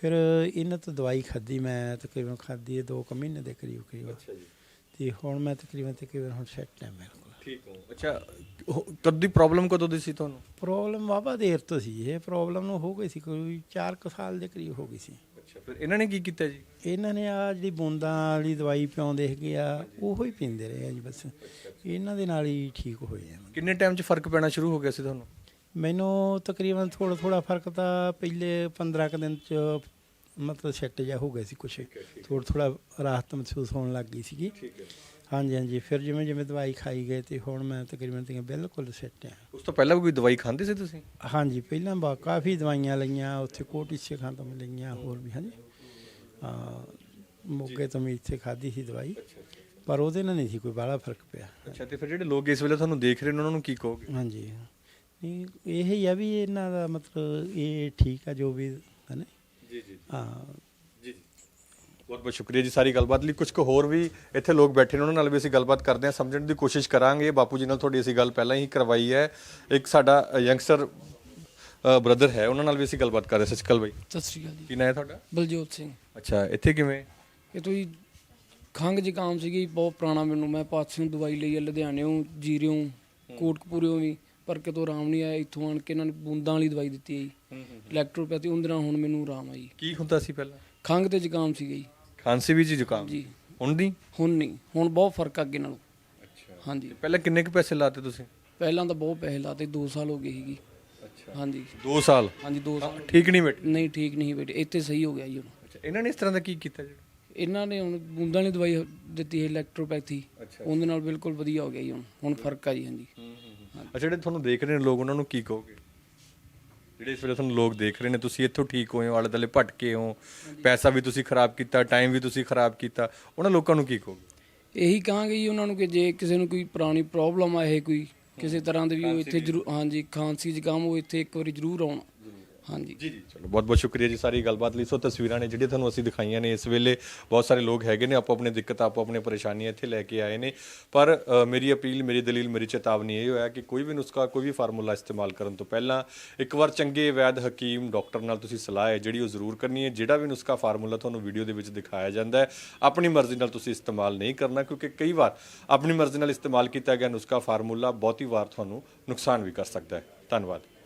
ਫਿਰ ਇਹਨਾਂ ਤੋਂ ਦਵਾਈ ਖਾਧੀ ਮੈਂ ਤਕਰੀਬਨ ਖਾਧੀ ਹੈ 2 ਕੁ ਮਹੀਨੇ ਦੇ ਕਰੀਬ ਕਰੀਬ। ਅੱਛਾ ਜੀ। ਤੇ ਹੁਣ ਮੈਂ ਤਕਰੀਬਨ ਤਕਰੀਬਨ ਹੁਣ ਸੈੱਟ ਹੈ ਮੇਰੇ ਕੋਲ ਠੀਕ ਹੋ। ਅੱਛਾ ਉਹ ਕਦੋਂ ਦੀ ਪ੍ਰੋਬਲਮ ਕਦੋਂ ਦੀ ਸੀ ਤੁਹਾਨੂੰ? ਪ੍ਰੋਬਲਮ ਵਾਹਵਾ ਦੇਰ ਤੋਂ ਸੀ ਇਹ। ਪ੍ਰੋਬਲਮ ਨੂੰ ਹੋ ਗਈ ਸੀ ਕੋਈ 4 ਕੁ ਸਾਲ ਦੇ ਕਰੀਬ ਹੋ ਗਈ ਸੀ। ਅੱਛਾ ਫਿਰ ਇਹਨਾਂ ਨੇ ਕੀ ਕੀਤਾ ਜੀ? ਇਹਨਾਂ ਨੇ ਆ ਜਿਹੜੀ ਬੂੰਦਾਂ ਵਾਲੀ ਦਵਾਈ ਪਿਆਉਂਦੇ ਹੈਗੇ ਆ ਉਹੋ ਹੀ ਪੀਂਦੇ ਰਹੇ ਆ ਜੀ ਬਸ। ਇਹਨਾਂ ਦੇ ਨਾਲ ਹੀ ਠੀਕ ਹੋਏ ਆ। ਕਿੰਨੇ ਟਾਈਮ 'ਚ ਫ਼ਰਕ ਪੈਣਾ ਸ਼ੁਰੂ ਹੋ ਗਿਆ ਸੀ ਤੁਹਾਨੂੰ? ਮੈਨੂੰ ਤਕਰੀਬਨ ਥੋੜਾ ਥੋੜਾ ਫ਼ਰਕ ਤਾਂ ਪਹਿਲੇ 15 ਕੁ ਦਿਨ ਚ ਮਤਲਬ ਸੈੱਟ ਜਿਹਾ ਹੋ ਗਿਆ ਸੀ ਕੁਛ। ਥੋੜਾ ਥੋੜਾ ਰਾਹਤ ਮਹਿਸੂਸ ਹੋਣ ਲੱਗ ਗਈ ਸੀਗੀ। ਠੀਕ ਹੈ। ਹਾਂਜੀ ਹਾਂਜੀ। ਫਿਰ ਜਿਵੇਂ ਜਿਵੇਂ ਦਵਾਈ ਖਾਈ ਗਏ ਤੇ ਹੁਣ ਮੈਂ ਤਕਰੀਬਨ ਤੇ ਬਿਲਕੁਲ ਆ ਉਸ ਤੋਂ ਪਹਿਲਾਂ ਵੀ ਕੋਈ ਦਵਾਈ ਖਾਂਦੇ ਸੀ ਤੁਸੀਂ? ਹਾਂਜੀ ਪਹਿਲਾਂ ਬਾ ਕਾਫੀ ਦਵਾਈਆਂ ਲਈਆਂ ਉੱਥੇ ਕੋਟੀ ਸਿੱਖਾਂ ਤੋਂ ਲਈਆਂ ਹੋਰ ਵੀ ਹਾਂਜੀ। ਹਾਂ ਮੋਗੇ ਤੋਂ ਵੀ ਇੱਥੇ ਖਾਧੀ ਸੀ ਦਵਾਈ ਪਰ ਉਹਦੇ ਨਾਲ ਨਹੀਂ ਸੀ ਕੋਈ ਬਾਹਲਾ ਫ਼ਰਕ ਪਿਆ। ਅੱਛਾ ਤੇ ਫਿਰ ਜਿਹੜੇ ਲੋਕ ਇਸ ਵੇਲੇ ਤੁਹਾਨੂੰ ਦੇਖ ਰਹੇ ਨੇ ਉਹਨਾਂ ਨੂੰ ਕੀ ਕਹੋਗੇ? ਹਾਂਜੀ। ਨਹੀਂ ਇਹ ਹੀ ਆ ਵੀ ਇਹਨਾਂ ਦਾ ਮਤਲਬ ਇਹ ਠੀਕ ਆ ਜੋ ਵੀ ਹੈ ਨਾ? ਜੀ ਜੀ। ਹਾਂ ਬਹੁਤ ਬਹੁਤ ਸ਼ੁਕਰੀਆ ਜੀ ਸਾਰੀ ਗੱਲਬਾਤ ਲਈ। ਕੁਝ ਕੁ ਹੋਰ ਵੀ ਇੱਥੇ ਲੋਕ ਬੈਠੇ ਨੇ ਉਹਨਾਂ ਨਾਲ ਵੀ ਅਸੀਂ ਗੱਲਬਾਤ ਕਰਦੇ ਹਾਂ ਸਮਝਣ ਦੀ ਕੋਸ਼ਿਸ਼ ਕਰਾਂਗੇ। ਬਾਪੂ ਜੀ ਨਾਲ ਤੁਹਾਡੀ ਅਸੀਂ ਗੱਲ ਪਹਿਲਾਂ ਹੀ ਕਰਵਾਈ ਹੈ। ਇੱਕ ਸਾਡਾ ਯੰਗਸਟਰ ਬ੍ਰਦਰ ਹੈ ਉਹਨਾਂ ਨਾਲ ਵੀ ਅਸੀਂ ਗੱਲਬਾਤ ਕਰ ਰਹੇ ਸਤਿ ਸ਼੍ਰੀ ਅਕਾਲ ਬਾਈ। ਸਤਿ ਸ੍ਰੀ ਅਕਾਲ ਜੀ। ਕੀ ਨਾਂ ਹੈ ਤੁਹਾਡਾ? ਬਲਜੋਤ ਸਿੰਘ। ਅੱਛਾ ਇੱਥੇ ਕਿਵੇਂ? ਇਹ ਤੋਂ ਜੀ ਖੰਘ ਜ਼ੁਕਾਮ ਸੀਗੀ ਬਹੁਤ ਪੁਰਾਣਾ ਮੈਨੂੰ। ਮੈਂ ਪਾਸਿਓਂ ਦਵਾਈ ਲਈ ਹੈ ਲੁਧਿਆਣਿਓਂ ਜੀਰਿਓਂ ਕੋਟਕਪੂਰਿਓਂ ਵੀ ਪਰ ਕਿਤੋਂ ਆਰਾਮ ਨਹੀਂ ਆਇਆ। ਇੱਥੋਂ ਆਣ ਕੇ ਇਹਨਾਂ ਨੇ ਬੂੰਦਾਂ ਵਾਲੀ ਦਵਾਈ ਦਿੱਤੀ ਹੈ ਜੀ। ਇਲੈਕਟ੍ਰੋਪੈਥੀ ਉਹਦੇ ਨਾਲ ਹੁਣ ਮੈਨੂੰ ਆਰਾਮ ਆ ਜੀ। ਕੀ ਹੁੰਦਾ ਸੀ ਪਹਿਲਾਂ? ਖੰਘ ਤੇ ਜ਼ੁਕਾਮ ਸੀਗਾ ਜੀ। ਖਾਂਸੀ ਵੀ ਜੀ ਜ਼ੁਕਾਮ। ਜੀ। ਹੁਣ ਦੀ? ਹੁਣ ਨਹੀਂ। ਹੁਣ ਬਹੁਤ ਫ਼ਰਕ ਆ ਅੱਗੇ ਨਾਲੋਂ। ਅੱਛਾ। ਹਾਂਜੀ। ਪਹਿਲਾਂ ਕਿੰਨੇ ਕੁ ਪੈਸੇ ਲਾਤੇ ਤੁਸੀਂ? ਪਹਿਲਾਂ ਤਾਂ ਬਹੁਤ ਪੈਸੇ ਲਾਤੇ 2 ਸਾਲ ਹੋ ਗਏ ਸੀਗੀ। ਅੱਛਾ। ਹਾਂਜੀ। 2 ਸਾਲ? ਹਾਂਜੀ 2 ਸਾਲ। ਠੀਕ ਨਹੀਂ ਬੈਠੇ ਨਹੀਂ ਠੀਕ ਨਹੀਂ ਬੇਟੇ। ਇੱਥੇ ਸਹੀ ਹੋ ਗਿਆ ਜੀ ਹੁਣ। ਅੱਛਾ ਇਹਨਾਂ ਨੇ ਇਸ ਤਰ੍ਹਾਂ ਦਾ ਕੀ ਕੀਤਾ ਜੀ? ਇਹਨਾਂ ਨੇ ਹੁਣ ਬੂੰਦਾਂ ਵਾਲੀ ਦਵਾਈ ਦਿੱਤੀ ਹੈ ਇਲੈਕਟ੍ਰੋਪੈਥੀ। ਉਹਦੇ ਨਾਲ ਬਿਲਕੁਲ ਵਧੀਆ ਹੋ ਗਿਆ ਜੀ ਹੁਣ। ਹੁਣ ਫ਼ਰਕ ਆ ਜੀ ਹਾਂਜੀ। ਅੱਛਾ ਜਿਹੜੇ ਤੁਹਾਨੂੰ ਦੇਖ ਰਹੇ ਨੇ ਲੋਕ ਉਹਨਾਂ ਨੂੰ ਕੀ ਕਹੋਗੇ? ਜਿਹੜੇ ਇਸ ਵੇਲੇ ਤੁਹਾਨੂੰ ਲੋਕ ਦੇਖ ਰਹੇ ਨੇ ਤੁਸੀਂ ਇੱਥੋਂ ਠੀਕ ਹੋਏ ਹੋ ਆਲੇ ਦੁਆਲੇ ਭਟਕੇ ਹੋ ਪੈਸਾ ਵੀ ਤੁਸੀਂ ਖਰਾਬ ਕੀਤਾ ਟਾਈਮ ਵੀ ਤੁਸੀਂ ਖਰਾਬ ਕੀਤਾ ਉਹਨਾਂ ਲੋਕਾਂ ਨੂੰ ਕੀ ਕਹੋਗੇ? ਇਹੀ ਕਹਾਂਗੇ ਜੀ ਉਹਨਾਂ ਨੂੰ ਕਿ ਜੇ ਕਿਸੇ ਨੂੰ ਕੋਈ ਪੁਰਾਣੀ ਪ੍ਰੋਬਲਮ ਆ ਇਹ ਕੋਈ ਕਿਸੇ ਤਰ੍ਹਾਂ ਦੀ ਵੀ ਉਹ ਇੱਥੇ ਜ਼ਰੂਰ ਹਾਂਜੀ ਖਾਂਸੀ ਜ਼ੁਕਾਮ ਉਹ ਇੱਥੇ ਇੱਕ ਵਾਰੀ ਜ਼ਰੂਰ ਆਉਣ। ਹਾਂਜੀ। ਜੀ ਜੀ ਚਲੋ ਬਹੁਤ ਬਹੁਤ ਸ਼ੁਕਰੀਆ ਜੀ ਸਾਰੀ ਗੱਲਬਾਤ ਲਈ। ਸੋ ਤਸਵੀਰਾਂ ਨੇ ਜਿਹੜੀਆਂ ਤੁਹਾਨੂੰ ਅਸੀਂ ਦਿਖਾਈਆਂ ਨੇ ਇਸ ਵੇਲੇ ਬਹੁਤ ਸਾਰੇ ਲੋਕ ਹੈਗੇ ਨੇ ਆਪੋ ਆਪਣੇ ਦਿੱਕਤਾਂ ਆਪੋ ਆਪਣੇ ਪਰੇਸ਼ਾਨੀਆਂ ਇੱਥੇ ਲੈ ਕੇ ਆਏ ਨੇ। ਪਰ ਅ, ਮੇਰੀ ਅਪੀਲ ਮੇਰੀ ਦਲੀਲ ਮੇਰੀ ਚੇਤਾਵਨੀ ਇਹ ਹੋਇਆ ਕਿ ਕੋਈ ਵੀ ਨੁਸਖਾ ਕੋਈ ਵੀ ਫਾਰਮੂਲਾ ਇਸਤੇਮਾਲ ਕਰਨ ਤੋਂ ਪਹਿਲਾਂ ਇੱਕ ਵਾਰ ਚੰਗੇ ਵੈਦ ਹਕੀਮ ਡਾਕਟਰ ਨਾਲ ਤੁਸੀਂ ਸਲਾਹ ਹੈ ਜਿਹੜੀ ਉਹ ਜ਼ਰੂਰ ਕਰਨੀ ਹੈ। ਜਿਹੜਾ ਵੀ ਨੁਸਖਾ ਫਾਰਮੂਲਾ ਤੁਹਾਨੂੰ ਵੀਡੀਓ ਦੇ ਵਿੱਚ ਦਿਖਾਇਆ ਜਾਂਦਾ ਹੈ ਆਪਣੀ ਮਰਜ਼ੀ ਨਾਲ ਤੁਸੀਂ ਇਸਤੇਮਾਲ ਨਹੀਂ ਕਰਨਾ ਕਿਉਂਕਿ ਕਈ ਵਾਰ ਆਪਣੀ ਮਰਜ਼ੀ ਨਾਲ ਇਸਤੇਮਾਲ ਕੀਤਾ ਗਿਆ ਨੁਸਖਾ ਫਾਰਮੂਲਾ ਬਹੁਤੀ ਵਾਰ ਤੁਹਾਨੂੰ ਨੁਕਸਾਨ ਵੀ ਕਰ ਸਕਦਾ ਹੈ। ਧੰਨਵਾਦ।